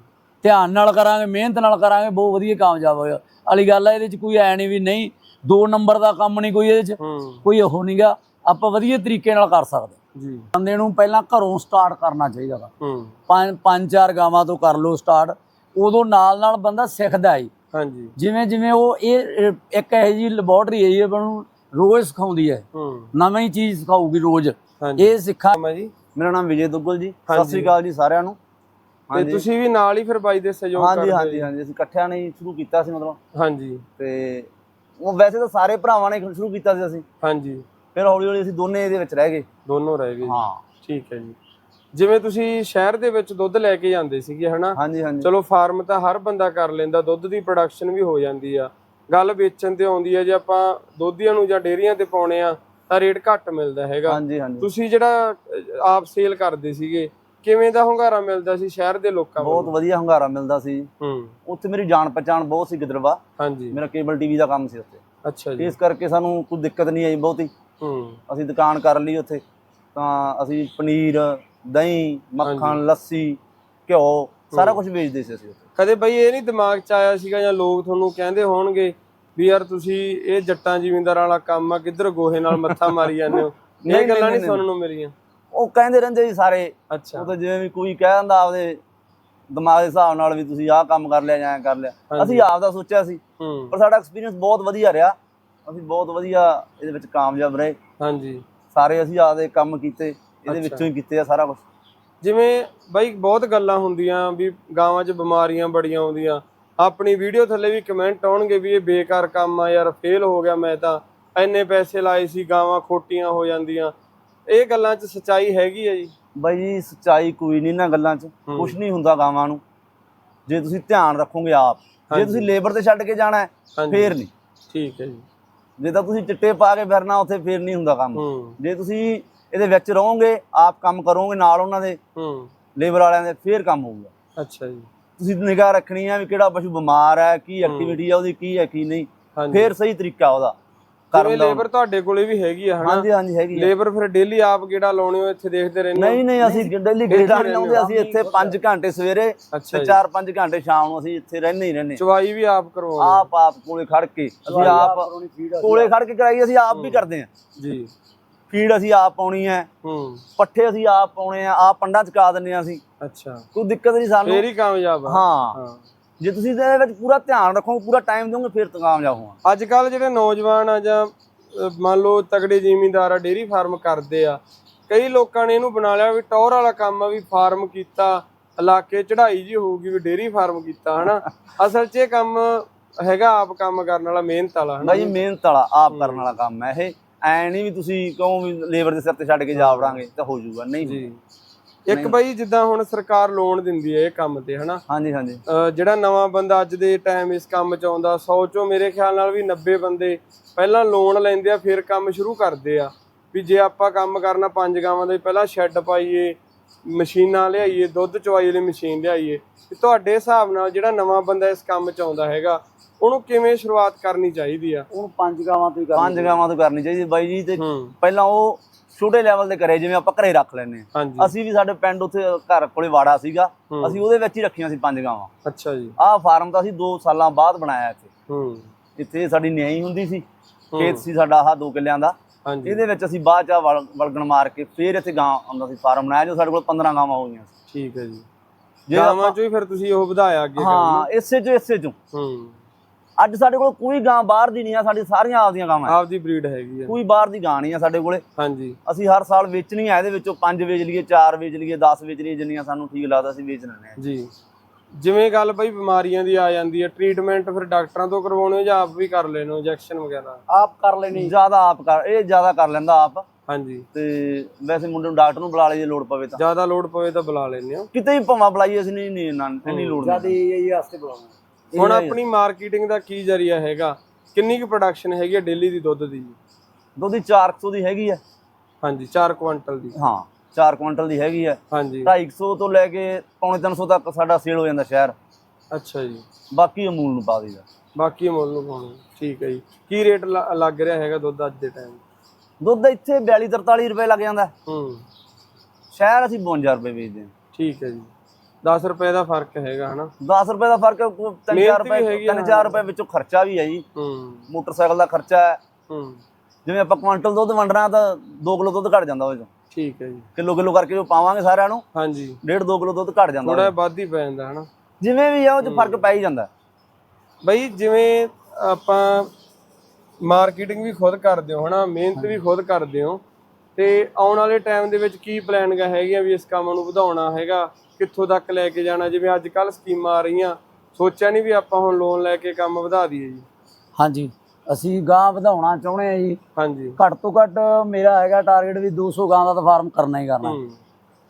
B: ਧਿਆਨ ਨਾਲ ਕਰਾਂਗੇ ਮਿਹਨਤ ਨਾਲ ਕਰਾਂਗੇ ਬਹੁਤ ਵਧੀਆ ਕਾਮਯਾਬ ਹੋਇਆ। ਵਾਲੀ ਗੱਲ ਹੈ ਇਹਦੇ 'ਚ ਕੋਈ ਐ ਨਹੀਂ ਵੀ ਨਹੀਂ ਦੋ ਨੰਬਰ ਦਾ ਕੰਮ ਨਹੀਂ ਕੋਈ ਇਹਦੇ 'ਚ। ਕੋਈ ਉਹ ਨਹੀਂਗਾ ਆਪਾਂ ਵਧੀਆ ਤਰੀਕੇ ਨਾਲ ਕਰ ਸਕਦੇ।
A: ਜੀ।
B: ਬੰਦੇ ਨੂੰ ਪਹਿਲਾਂ ਘਰੋਂ ਸਟਾਰਟ ਕਰਨਾ ਚਾਹੀਦਾ ਵਾ।
A: ਹੂੰ।
B: ਪੰਜ ਪੰਜ ਚਾਰ ਗਾਵਾਂ ਤੋਂ ਕਰ ਲਓ ਸਟਾਰਟ ਉਦੋਂ ਨਾਲ ਨਾਲ ਬੰਦਾ ਸਿੱਖਦਾ ਹੈ
A: ਹਾਂਜੀ।
B: ਜਿਵੇਂ ਜਿਵੇਂ ਉਹ ਇਹ ਇਹ ਇੱਕ ਇਹੋ ਜੀ ਲੈਬੋਰਟਰੀ ਹੈ ਆਪਾਂ ਨੂੰ ਰੋਜ਼ ਸਿਖਾਉਂਦੀ ਹੈ।
A: ਹੂੰ।
B: ਨਵੀਂ ਹੀ ਚੀਜ਼ ਸਿਖਾਊਗੀ ਰੋਜ਼।
A: ਹਾਂਜੀ।
B: ਇਹ ਸਿੱਖਾਂ
A: ਮੈਂ ਜੀ।
C: ਮੇਰਾ ਨਾਮ ਵਿਜੇ ਦੁੱਗਲ ਜੀ। ਸਤਿ
A: ਹਾਂਜੀ।
C: ਸ੍ਰੀ ਅਕਾਲ ਜੀ ਸਾਰਿਆਂ ਨੂੰ।
A: ਤੇ ਤੁਸੀਂ ਵੀ ਨਾਲ ਹੀ ਫਿਰ ਬਾਈ ਦੇ ਸਹਿਯੋਗ
C: ਹਾਂਜੀ
A: ਕਰਦੇ ਹੋ
C: ਹਾਂਜੀ
A: ਜੀ?
C: ਹਾਂਜੀ। ਅਸੀਂ ਇਕੱਠਿਆਂ ਨੇ ਸ਼ੁਰੂ ਕੀਤਾ ਸੀ ਮਤਲਬ।
A: ਹਾਂਜੀ।
C: ਤੇ ਉਹ ਵੈਸੇ ਤਾਂ ਸਾਰੇ ਭਰਾਵਾਂ ਨੇ ਸ਼ੁਰੂ ਕੀਤਾ ਸੀ ਅਸੀਂ।
A: ਹਾਂਜੀ।
C: ਫਿਰ ਹੌਲੀ ਹੌਲੀ ਅਸੀਂ ਦੋਨੇ ਇਹਦੇ ਵਿੱਚ ਰਹਿ ਗਏ।
A: ਦੋਨੋਂ ਰਹਿ ਗਏ।
C: ਹਾਂ।
A: ਠੀਕ ਹੈ ਜੀ। ਜਿਵੇਂ ਤੁਸੀਂ ਸ਼ਹਿਰ ਦੇ ਵਿੱਚ ਦੁੱਧ ਲੈ ਕੇ ਜਾਂਦੇ ਸੀਗੇ ਹਨਾ?
C: ਹਾਂਜੀ ਹਾਂਜੀ।
A: ਚਲੋ ਫਾਰਮ ਤਾਂ ਹਰ ਬੰਦਾ ਕਰ ਲੈਂਦਾ ਦੁੱਧ ਦੀ ਪ੍ਰੋਡਕਸ਼ਨ ਵੀ ਹੋ ਜਾਂਦੀ ਆ। ਗੱਲ ਵੇਚਣ ਤੇ ਆਉਂਦੀ ਹੈ ਜੇ ਆਪਾਂ ਦੋਧੀਆਂ ਨੂੰ ਜਾਂ ਡੇਅਰੀਆਂ ਤੇ ਪਾਉਣੇ ਆ ਤਾਂ ਰੇਟ ਘੱਟ ਮਿਲਦਾ ਹੈਗਾ।
C: ਹਾਂਜੀ ਹਾਂਜੀ।
A: ਤੁਸੀਂ ਜਿਹੜਾ ਅਹ, ਆਪ ਸੇਲ ਕਰਦੇ ਸੀਗੇ ਕਿਵੇਂ ਦਾ ਹੁੰਗਾਰਾ ਮਿਲਦਾ ਸੀ ਸ਼ਹਿਰ ਦੇ ਲੋਕਾਂ
C: ਬਹੁਤ ਵਧੀਆ ਹੰਗਾਰਾ ਮਿਲਦਾ ਸੀ।
A: ਹੂੰ।
C: ਉੱਥੇ ਮੇਰੀ ਜਾਣ ਪਛਾਣ ਬਹੁਤ ਸੀ ਗਿੱਦੜਵਾ।
A: ਹਾਂਜੀ।
C: ਮੇਰਾ ਕੇਬਲ ਟੀਵੀ ਦਾ ਕੰਮ ਸੀ ਉੱਥੇ।
A: ਅੱਛਾ ਜੀ।
C: ਇਸ ਕਰਕੇ ਸਾਨੂੰ ਕੋਈ ਦਿੱਕਤ ਨਹੀਂ ਆਈ ਬਹੁਤੀ।
A: ਹੂੰ।
C: ਅਸੀਂ ਦੁਕਾਨ ਕਰ ਲਈ ਉੱਥੇ ਤਾਂ ਅਸੀਂ ਪਨੀਰ ਦਹੀਂ ਮੱਖਣ ਲੱਸੀ ਘਿਓ ਸਾਰਾ ਕੁਝ ਵੇਚਦੇ ਸੀ ਅਸੀਂ ਉੱਥੇ।
A: ਕਦੇ ਬਈ ਇਹ ਨਹੀਂ ਦਿਮਾਗ 'ਚ ਆਇਆ ਸੀਗਾ ਜਾਂ ਲੋਕ ਤੁਹਾਨੂੰ ਕਹਿੰਦੇ ਹੋਣਗੇ ਵੀ ਯਾਰ ਤੁਸੀਂ ਇਹ ਜੱਟਾਂ ਜ਼ਿਮੀਂਦਾਰਾਂ ਵਾਲਾ ਕੰਮ ਆ ਕਿੱਧਰ ਗੋਹੇ ਨਾਲ ਮੱਥਾ ਮਾਰੀ ਜਾਂਦੇ ਹੋ? ਇਹ ਗੱਲਾਂ
C: ਨਹੀਂ,
A: ਸੁਣਨ ਨੂੰ ਮਿਲੀਆਂ।
C: ਉਹ ਕਹਿੰਦੇ ਰਹਿੰਦੇ ਸੀ ਸਾਰੇ।
A: ਅੱਛਾ।
C: ਉਹ ਤਾਂ ਜਿਵੇਂ ਵੀ ਕੋਈ ਕਹਿ ਦਿੰਦਾ ਆਪਦੇ ਦਿਮਾਗ ਦੇ ਹਿਸਾਬ ਨਾਲ ਵੀ ਤੁਸੀਂ ਆਹ ਕੰਮ ਕਰ ਲਿਆ ਜਾਂ ਕਰ ਲਿਆ। ਅਸੀਂ ਆਪ ਦਾ ਸੋਚਿਆ ਸੀ। ਪਰ ਸਾਡਾ ਐਕਸਪੀਰੀਅੰਸ ਬਹੁਤ ਵਧੀਆ ਰਿਹਾ। ਅਸੀਂ ਬਹੁਤ ਵਧੀਆ ਇਹਦੇ ਵਿੱਚ ਕਾਮਯਾਬ ਰਹੇ।
A: ਹਾਂਜੀ।
C: ਸਾਰੇ ਅਸੀਂ ਆਪਦੇ ਕੰਮ ਕੀਤੇ ਇਹਦੇ। ਵਿੱਚੋਂ ਹੀ ਕੀਤੇ ਆ ਸਾਰਾ ਕੁਝ
A: ਜਿਵੇਂ ਬਾਈ ਬਹੁਤ ਗੱਲਾਂ ਹੁੰਦੀਆਂ ਵੀ ਗਾਵਾਂ 'ਚ ਬਿਮਾਰੀਆਂ ਬੜੀਆਂ ਆਉਂਦੀਆਂ। ਆਪਣੀ ਵੀਡੀਓ ਥੱਲੇ ਵੀ ਕਮੈਂਟ ਆਉਣਗੇ ਵੀ ਇਹ ਬੇਕਾਰ ਕੰਮ ਆ ਯਾਰ ਫੇਲ ਹੋ ਗਿਆ ਮੈਂ ਤਾਂ। ਇੰਨੇ ਪੈਸੇ ਲਾਏ ਸੀ ਗਾਵਾਂ ਖੋਟੀਆਂ ਹੋ ਜਾਂਦੀਆਂ। ਇਹ ਗੱਲਾਂ 'ਚ ਸੱਚਾਈ ਹੈਗੀ ਹੈ ਜੀ?
C: ਬਾਈ ਜੀ ਸੱਚਾਈ ਕੋਈ ਨਹੀਂ ਨਾ ਗੱਲਾਂ 'ਚ। ਕੁਝ ਨਹੀਂ ਹੁੰਦਾ ਗਾਵਾਂ ਨੂੰ। ਜੇ ਤੁਸੀਂ ਧਿਆਨ ਰੱਖੋਗੇ ਆਪ। ਜੇ। ਤੁਸੀਂ ਲੇਬਰ ਤੇ ਛੱਡ ਕੇ ਜਾਣਾ ਹੈ ਫੇਰ ਨਹੀਂ।
A: ਠੀਕ ਹੈ ਜੀ।
C: ਜੇ ਤਾਂ ਤੁਸੀਂ ਚਿੱਟੇ ਪਾ ਕੇ ਫਿਰਨਾ ਉੱਥੇ ਫੇਰ ਨਹੀਂ ਹੁੰਦਾ ਕੰਮ।
A: ਹੂੰ।
C: ਜੇ ਤੁਸੀਂ ਇਹਦੇ ਵਿੱਚ ਰਹੋਗੇ ਆਪ ਕੰਮ ਕਰੋਗੇ ਨਾਲ ਉਹਨਾਂ ਦੇ
A: ਹੂੰ।
C: ਲੇਬਰ ਵਾਲਿਆਂ ਦੇ ਫੇਰ ਕੰਮ ਹੋਊਗਾ।
A: ਅੱਛਾ ਜੀ।
C: ਤੁਸੀਂ ਨਿਗਾਹ ਰੱਖਣੀ ਹੈ ਵੀ ਕਿਹੜਾ ਪਸ਼ੂ ਬਿਮਾਰ ਹੈ ਕੀ ਐਕਟੀਵਿਟੀ ਹੈ ਉਹਦੀ ਕੀ ਹੈ ਕੀ ਨਹੀਂ।
A: ਹਾਂਜੀ।
C: ਫੇਰ ਸਹੀ ਤਰੀਕਾ ਉਹਦਾ। ਕਰਨ ਦਾ
A: ਲੇਬਰ ਤੁਹਾਡੇ ਕੋਲੇ ਵੀ ਹੈਗੀ ਆ ਹਨਾ?
C: ਹਾਂਜੀ ਹਾਂਜੀ ਹੈਗੀ ਹੈ
A: ਲੇਬਰ ਫਿਰ ਡੇਲੀ ਆਪ ਗੇੜਾ ਲਾਉਣੇ ਹੋ ਇੱਥੇ ਦੇਖਦੇ ਰਹਿੰਦੇ?
C: ਨਹੀਂ ਨਹੀਂ ਅਸੀਂ ਡੇਲੀ ਗੇੜਾ ਨਹੀਂ ਲਾਉਂਦੇ। ਅਸੀਂ ਇੱਥੇ 5 ਘੰਟੇ ਸਵੇਰੇ ਤੇ
A: ਜੀ।
C: 4-5 ਘੰਟੇ ਸ਼ਾਮ ਨੂੰ ਅਸੀਂ ਇੱਥੇ ਰਹਿੰਦੇ ਹੀ ਰਹਿੰਦੇ
A: ਚਵਾਈ ਵੀ ਆਪ ਕਰਵਾਉਂਦੇ
C: ਆਪ ਆਪ ਕੋਲੇ ਖੜ ਕੇ ਅਸੀਂ ਆਪ ਕੋਲੇ ਖੜ ਕੇ ਕਰਾਈ ਅਸੀਂ ਆਪ ਵੀ ਕਰਦੇ ਹਾਂ।
A: ਜੀ।
C: ਫੀਡ ਅਸੀਂ ਆਪ ਪਾਉਣੀ ਹੈ।
A: ਹੂੰ।
C: ਪੱਠੇ ਅਸੀਂ ਆਪ ਪਾਉਣੇ ਆ ਆਪ ਪੰਡਾ ਚਕਾ ਦਿੰਨੇ ਆ ਅਸੀਂ।
A: ਅੱਛਾ।
C: ਕੋਈ ਦਿੱਕਤ ਨਹੀਂ ਸਾਨੂੰ।
A: ਫੇਰ ਹੀ ਕਾਮਯਾਬ ਆ।
C: ਹਾਂ।
A: ਹਾਂ।
C: ਜੇ ਤੁਸੀਂ ਇਹਦੇ ਵਿੱਚ ਪੂਰਾ ਧਿਆਨ ਰੱਖੋਗੇ ਪੂਰਾ ਟਾਈਮ ਦਿਓਗੇ ਫਿਰ ਤਾਂ ਕਾਮਯਾਬ ਹੋਵਾਂ
A: ਅੱਜ ਕੱਲ ਜਿਹੜੇ ਨੌਜਵਾਨ ਆ ਜਾਂ ਅਹ, ਮੰਨ ਲਓ ਤਗੜੇ ਜ਼ਿਮੀਂਦਾਰ ਆ ਡੇਰੀ ਫਾਰਮ ਕਰਦੇ ਆ ਕਈ ਲੋਕਾਂ ਨੇ ਇਹਨੂੰ ਬਣਾ ਲਿਆ ਵੀ ਟੌਰ ਵਾਲਾ ਕੰਮ ਆ ਵੀ ਫਾਰਮ ਕੀਤਾ ਇਲਾਕੇ ਚੜ੍ਹਾਈ ਜੀ ਹੋਊਗੀ ਵੀ ਡੇਰੀ ਫਾਰਮ ਕੀਤਾ ਹਨਾ? ਅਸਲ 'ਚ ਇਹ ਕੰਮ ਹੈਗਾ ਆਪ ਕੰਮ ਕਰਨ ਵਾਲਾ ਮਿਹਨਤ ਵਾਲਾ ਹਨਾ?
C: ਬਾਈ ਮਿਹਨਤ ਵਾਲਾ ਆਪ ਕਰਨ ਵਾਲਾ ਕੰਮ ਹੈ ਇਹ। ਐ ਨਹੀਂ ਵੀ ਤੁਸੀਂ ਕਹੋ ਵੀ ਲੇਬਰ ਦੇ ਸਿਰ ਤੇ ਛੱਡ ਕੇ ਜਾ ਵੜਾਂਗੇ ਤਾਂ ਹੋ ਜਾਊਗਾ ਨਹੀਂ
A: ਜੀ। ਇੱਕ ਬਾਈ ਜਿੱਦਾਂ ਹੁਣ ਸਰਕਾਰ ਲੋਨ ਦਿੰਦੀ ਹੈ ਇਹ ਕੰਮ ਤੇ ਹਨਾ?
C: ਹਾਂਜੀ ਹਾਂਜੀ।
A: ਜਿਹੜਾ ਨਵਾਂ ਬੰਦਾ ਅੱਜ ਦੇ ਟਾਈਮ ਇਸ ਕੰਮ 'ਚ ਆਉਂਦਾ 100 ਚੋਂ ਮੇਰੇ ਖਿਆਲ ਨਾਲ ਵੀ 90 ਬੰਦੇ ਪਹਿਲਾਂ ਲੋਨ ਲੈਂਦੇ ਆ ਫਿਰ ਕੰਮ ਸ਼ੁਰੂ ਕਰਦੇ ਆ। ਵੀ ਜੇ ਆਪਾਂ ਕੰਮ ਕਰਨਾ ਪੰਜ ਗਾਵਾਂ ਦਾ ਪਹਿਲਾਂ ਸ਼ੈੱਡ ਪਾਈਏ ਮਸ਼ੀਨਾਂ ਲਿਆਈਏ ਦੁੱਧ ਚਵਾਈ ਵਾਲੀ ਮਸ਼ੀਨ ਲਿਆਈਏ ਤੇ ਤੁਹਾਡੇ ਹਿਸਾਬ ਨਾਲ ਜਿਹੜਾ ਨਵਾਂ ਬੰਦਾ ਇਸ ਕੰਮ 'ਚ ਆਉਂਦਾ ਹੈਗਾ ਉਹਨੂੰ ਕਿਵੇਂ ਸ਼ੁਰੂਆਤ ਕਰਨੀ ਚਾਹੀਦੀ ਆ?
B: ਉਹਨੂੰ ਪੰਜ ਗਾਵਾਂ ਤੋਂ ਹੀ
C: ਪੰਜ ਗਾਵਾਂ ਤੋਂ ਕਰਨੀ ਚਾਹੀਦੀ। ਬਾਈ ਜੀ ਤੇ ਪਹਿਲਾਂ ਉਹ ਛੋਟੇ ਲੈਵਲ ਦੇ ਕਰੇ ਜਿਵੇਂ ਆਪਾਂ ਘਰੇ ਰੱਖ ਲੈਨੇ
A: ਹਾਂਜੀ।
C: ਅਸੀਂ ਵੀ ਸਾਡੇ ਪਿੰਡ ਉੱਥੇ ਘਰ ਕੋਲੇ ਵਾੜਾ ਸੀਗਾ।
A: ਹੂੰ।
C: ਅਸੀਂ ਉਹਦੇ ਵਿੱਚ ਹੀ ਰੱਖੀਆਂ ਸੀ ਪੰਜ ਗਾਵਾਂ।
A: ਅੱਛਾ ਜੀ।
C: ਆਹ ਫਾਰਮ ਤਾਂ ਅਸੀਂ 2 ਸਾਲਾਂ ਬਾਅਦ ਬਣਾਇਆ ਇੱਥੇ।
A: ਹੂੰ।
C: ਇੱਥੇ ਸਾਡੀ ਨਿਆਈ ਹੁੰਦੀ ਸੀ ਖੇਤ ਸੀ ਸਾਡਾ ਆਹ 2 ਕਿੱਲਿਆਂ ਦਾ।
A: ਹਾਂਜੀ।
C: ਇਹਦੇ ਵਿੱਚ ਅਸੀਂ ਬਾਅਦ ਚ ਆਹ ਵਲ- ਵਲਗਣ ਮਾਰ ਕੇ ਫੇਰ ਇੱਥੇ ਗਾਂ ਆਉਂਦਾ ਸੀ ਫਾਰਮ ਬਣਾਇਆ ਜੋ ਸਾਡੇ ਕੋਲ 15 ਗਾਵਾਂ ਹੋ ਗਈਆਂ ਸੀ।
A: ਠੀਕ ਹੈ ਜੀ।
C: ਜੇ
A: ਗਾਵਾਂ
C: ਆਪਾਂ-
A: ਚੋਂ ਹੀ ਫਿਰ ਤੁਸੀਂ ਉਹ ਵਧਾਇਆ ਅੱਗੇ
C: ਹਾਂ ਇਸੇ ਚ ਇਸੇ ਚੋਂ।
A: ਹੂੰ।
C: ਅੱਜ ਸਾਡੇ ਕੋਲ ਕੋਈ ਗਾਂ ਬਾਹਰ ਦੀ ਨਹੀਂ ਆ ਸਾਡੀ ਸਾਰੀਆਂ ਆਪਦੀਆਂ ਗਾਵਾਂ ਆ।
A: ਆਪਦੀ ਬਰੀਡ ਹੈਗੀ ਆ।
C: ਕੋਈ ਬਾਹਰ ਦੀ ਗਾਂ ਨਹੀਂ ਆ ਸਾਡੇ ਕੋਲੇ।
A: ਹਾਂਜੀ।
C: ਅਸੀਂ ਹਰ ਸਾਲ ਵੇਚਣੀ ਆ ਇਹਦੇ ਵਿੱਚੋਂ 5 ਵੇਚ ਲਈਏ 4 ਵੇਚ ਲਈਏ 10 ਵੇਚ ਲਈਏ ਜਿੰਨੀਆਂ ਸਾਨੂੰ ਠੀਕ ਲੱਗਦਾ ਅਸੀਂ ਵੇਚ ਲੈਂਦੇ ਆ।
A: ਜੀ। ਜਿਵੇਂ ਗੱਲ ਬਈ ਬਿਮਾਰੀਆਂ ਦੀ ਆ ਜਾਂਦੀ ਹੈ ਟ੍ਰੀਟਮੈਂਟ ਫਿਰ ਡਾਕਟਰਾਂ ਤੋਂ ਕਰਵਾਉਣੇ ਹੋ ਜਾਂ ਆਪ ਵੀ ਕਰ ਲੈਣੇ ਹੋ ਇੰਜੈਕਸ਼ਨ ਵਗੈਰਾ?
B: ਆਪ ਕਰ ਲੈਣੀ
C: ਜ਼ਿਆਦਾ ਆਪ ਕਰ ਇਹ ਜ਼ਿਆਦਾ ਕਰ ਲੈਂਦਾ ਆਪ।
A: ਹਾਂਜੀ।
C: ਤੇ ਵੈਸੇ ਮੁੰਡੇ ਨੂੰ ਡਾਕਟਰ ਨੂੰ ਬੁਲਾ ਲਈਏ ਲੋੜ ਪਵੇ ਤਾਂ।
A: ਜ਼ਿਆਦਾ ਲੋਡ ਪਵੇ ਤਾਂ ਬੁਲਾ ਲੈਂਦੇ ਹੋ
C: ਕਿਤੇ ਵੀ ਭਵਾਂ ਬੁਲਾਈਏ ਅਸੀਂ ਨਹੀਂ ਨਹੀਂ ਇੰਨੀ ਲੋੜ ਨਹੀਂ।
B: ਇਹ ਵਾਸਤੇ ਬੁਲਾਉਣਾ
A: ਹੁਣ ਆਪਣੀ ਮਾਰਕੀਟਿੰਗ ਦਾ ਕੀ ਜ਼ਰੀਆ ਹੈਗਾ? ਕਿੰਨੀ ਕੁ ਪ੍ਰੋਡਕਸ਼ਨ ਹੈਗੀ ਹੈ ਡੇਲੀ ਦੀ ਦੁੱਧ ਦੀ? ਜੀ
C: ਦੁੱਧ ਦੀ 400 ਦੀ ਹੈਗੀ ਆ
A: ਹਾਂਜੀ 4 ਕੁਇੰਟਲ ਦੀ।
C: ਹਾਂ 4 ਕੁਇੰਟਲ ਦੀ ਹੈਗੀ ਆ
A: ਹਾਂਜੀ।
C: 250 ਤੋਂ ਲੈ ਕੇ ਪੌਣੇ 300 ਤੱਕ ਸਾਡਾ ਸੇਲ ਹੋ ਜਾਂਦਾ ਸ਼ਹਿਰ।
A: ਅੱਛਾ ਜੀ।
C: ਬਾਕੀ ਅਮੂਲ ਨੂੰ ਪਾ ਦਈਦਾ।
A: ਬਾਕੀ ਮੁੱਲ ਨੂੰ ਪਾਉਣਾ। ਠੀਕ ਹੈ ਜੀ। ਕੀ ਰੇਟ ਲੱਗ ਰਿਹਾ ਹੈਗਾ ਦੁੱਧ ਅੱਜ ਦੇ ਟਾਈਮ
C: ਦੁੱਧ ਇੱਥੇ 42 43 ਰੁਪਏ ਲੱਗ ਜਾਂਦਾ।
A: ਹੂੰ।
C: ਸ਼ਹਿਰ ਅਸੀਂ 52 ਰੁਪਏ ਵੇਚਦੇ ਹਾਂ।
A: ਠੀਕ ਹੈ ਜੀ। 10 ਰੁਪਏ ਦਾ ਫ਼ਰਕ ਹੈਗਾ ਹਨਾ?
C: 10 ਰੁਪਏ ਦਾ ਫ਼ਰਕ 3-4
A: ਮਿਹਨਤ ਵੀ
C: ਰੁਪਏ
A: ਹੈਗੀ ਆ,
C: 3-4 ਰੁਪਏ ਵਿੱਚੋਂ ਖਰਚਾ ਵੀ ਹੈ ਜੀ।
A: ਹੂੰ।
C: ਮੋਟਰਸਾਈਕਲ ਦਾ ਖਰਚਾ ਹੈ।
A: ਹੂੰ।
C: ਜਿਵੇਂ ਆਪਾਂ ਕੁਆਂਟਲ ਦੁੱਧ ਵੰਡਣਾ ਤਾਂ 2 ਕਿਲੋ ਦੁੱਧ ਘਟ ਜਾਂਦਾ ਉਹਦੇ ਚੋਂ।
A: ਠੀਕ ਹੈ ਜੀ।
C: ਕਿਲੋ ਕਿਲੋ ਕਰਕੇ ਜੋ ਪਾਵਾਂਗੇ ਸਾਰਿਆਂ ਨੂੰ
A: ਹਾਂਜੀ।
C: 1.5 2 ਕਿਲੋ ਦੁੱਧ ਘਟ ਜਾਂਦਾ
A: ਥੋੜਾ ਵੱਧ ਹੀ ਪੈ ਜਾਂਦਾ ਹਨਾ।
C: ਜਿਵੇਂ ਵੀ ਆ ਉਹ ਚ ਫ਼ਰਕ ਪੈ ਹੀ ਜਾਂਦਾ।
A: ਬਈ ਜਿਵੇਂ ਆਪਾਂ ਮਾਰਕੀਟਿੰਗ ਵੀ ਖੁਦ ਕਰਦੇ ਹੋ ਹਨਾ? ਮਿਹਨਤ ਵੀ ਖੁਦ ਕਰਦੇ ਹੋ। ਤੇ ਆਉਣ ਵਾਲੇ ਟਾਈਮ ਦੇ ਵਿੱਚ ਕੀ ਪਲਾਨਿੰਗ ਹੈਗੀਆਂ ਵੀ ਇਸ ਕੰਮ ਨੂੰ ਵਧਾਉਣਾ ਹੈਗਾ ਕਿੱਥੋਂ ਤੱਕ ਲੈ ਕੇ ਜਾਣਾ ਜਿਵੇਂ ਅੱਜ ਕੱਲ ਸਕੀਮਾਂ ਆ ਰਹੀਆਂ ਸੋਚਿਆ ਨਹੀਂ ਵੀ ਆਪਾਂ ਹੁਣ ਲੋਨ ਲੈ ਕੇ ਕੰਮ ਵਧਾ ਦਈਏ ਜੀ?
B: ਹਾਂਜੀ ਅਸੀਂ ਗਾਂ ਵਧਾਉਣਾ ਚਾਹੁੰਦੇ ਆ ਜੀ।
A: ਹਾਂਜੀ।
B: ਘੱਟ ਤੋਂ ਘੱਟ ਮੇਰਾ ਹੈਗਾ ਟਾਰਗੇਟ ਵੀ 200 ਗਾਂ ਦਾ ਤਾਂ ਫਾਰਮ ਕਰਨਾ ਹੀ ਕਰਨਾ।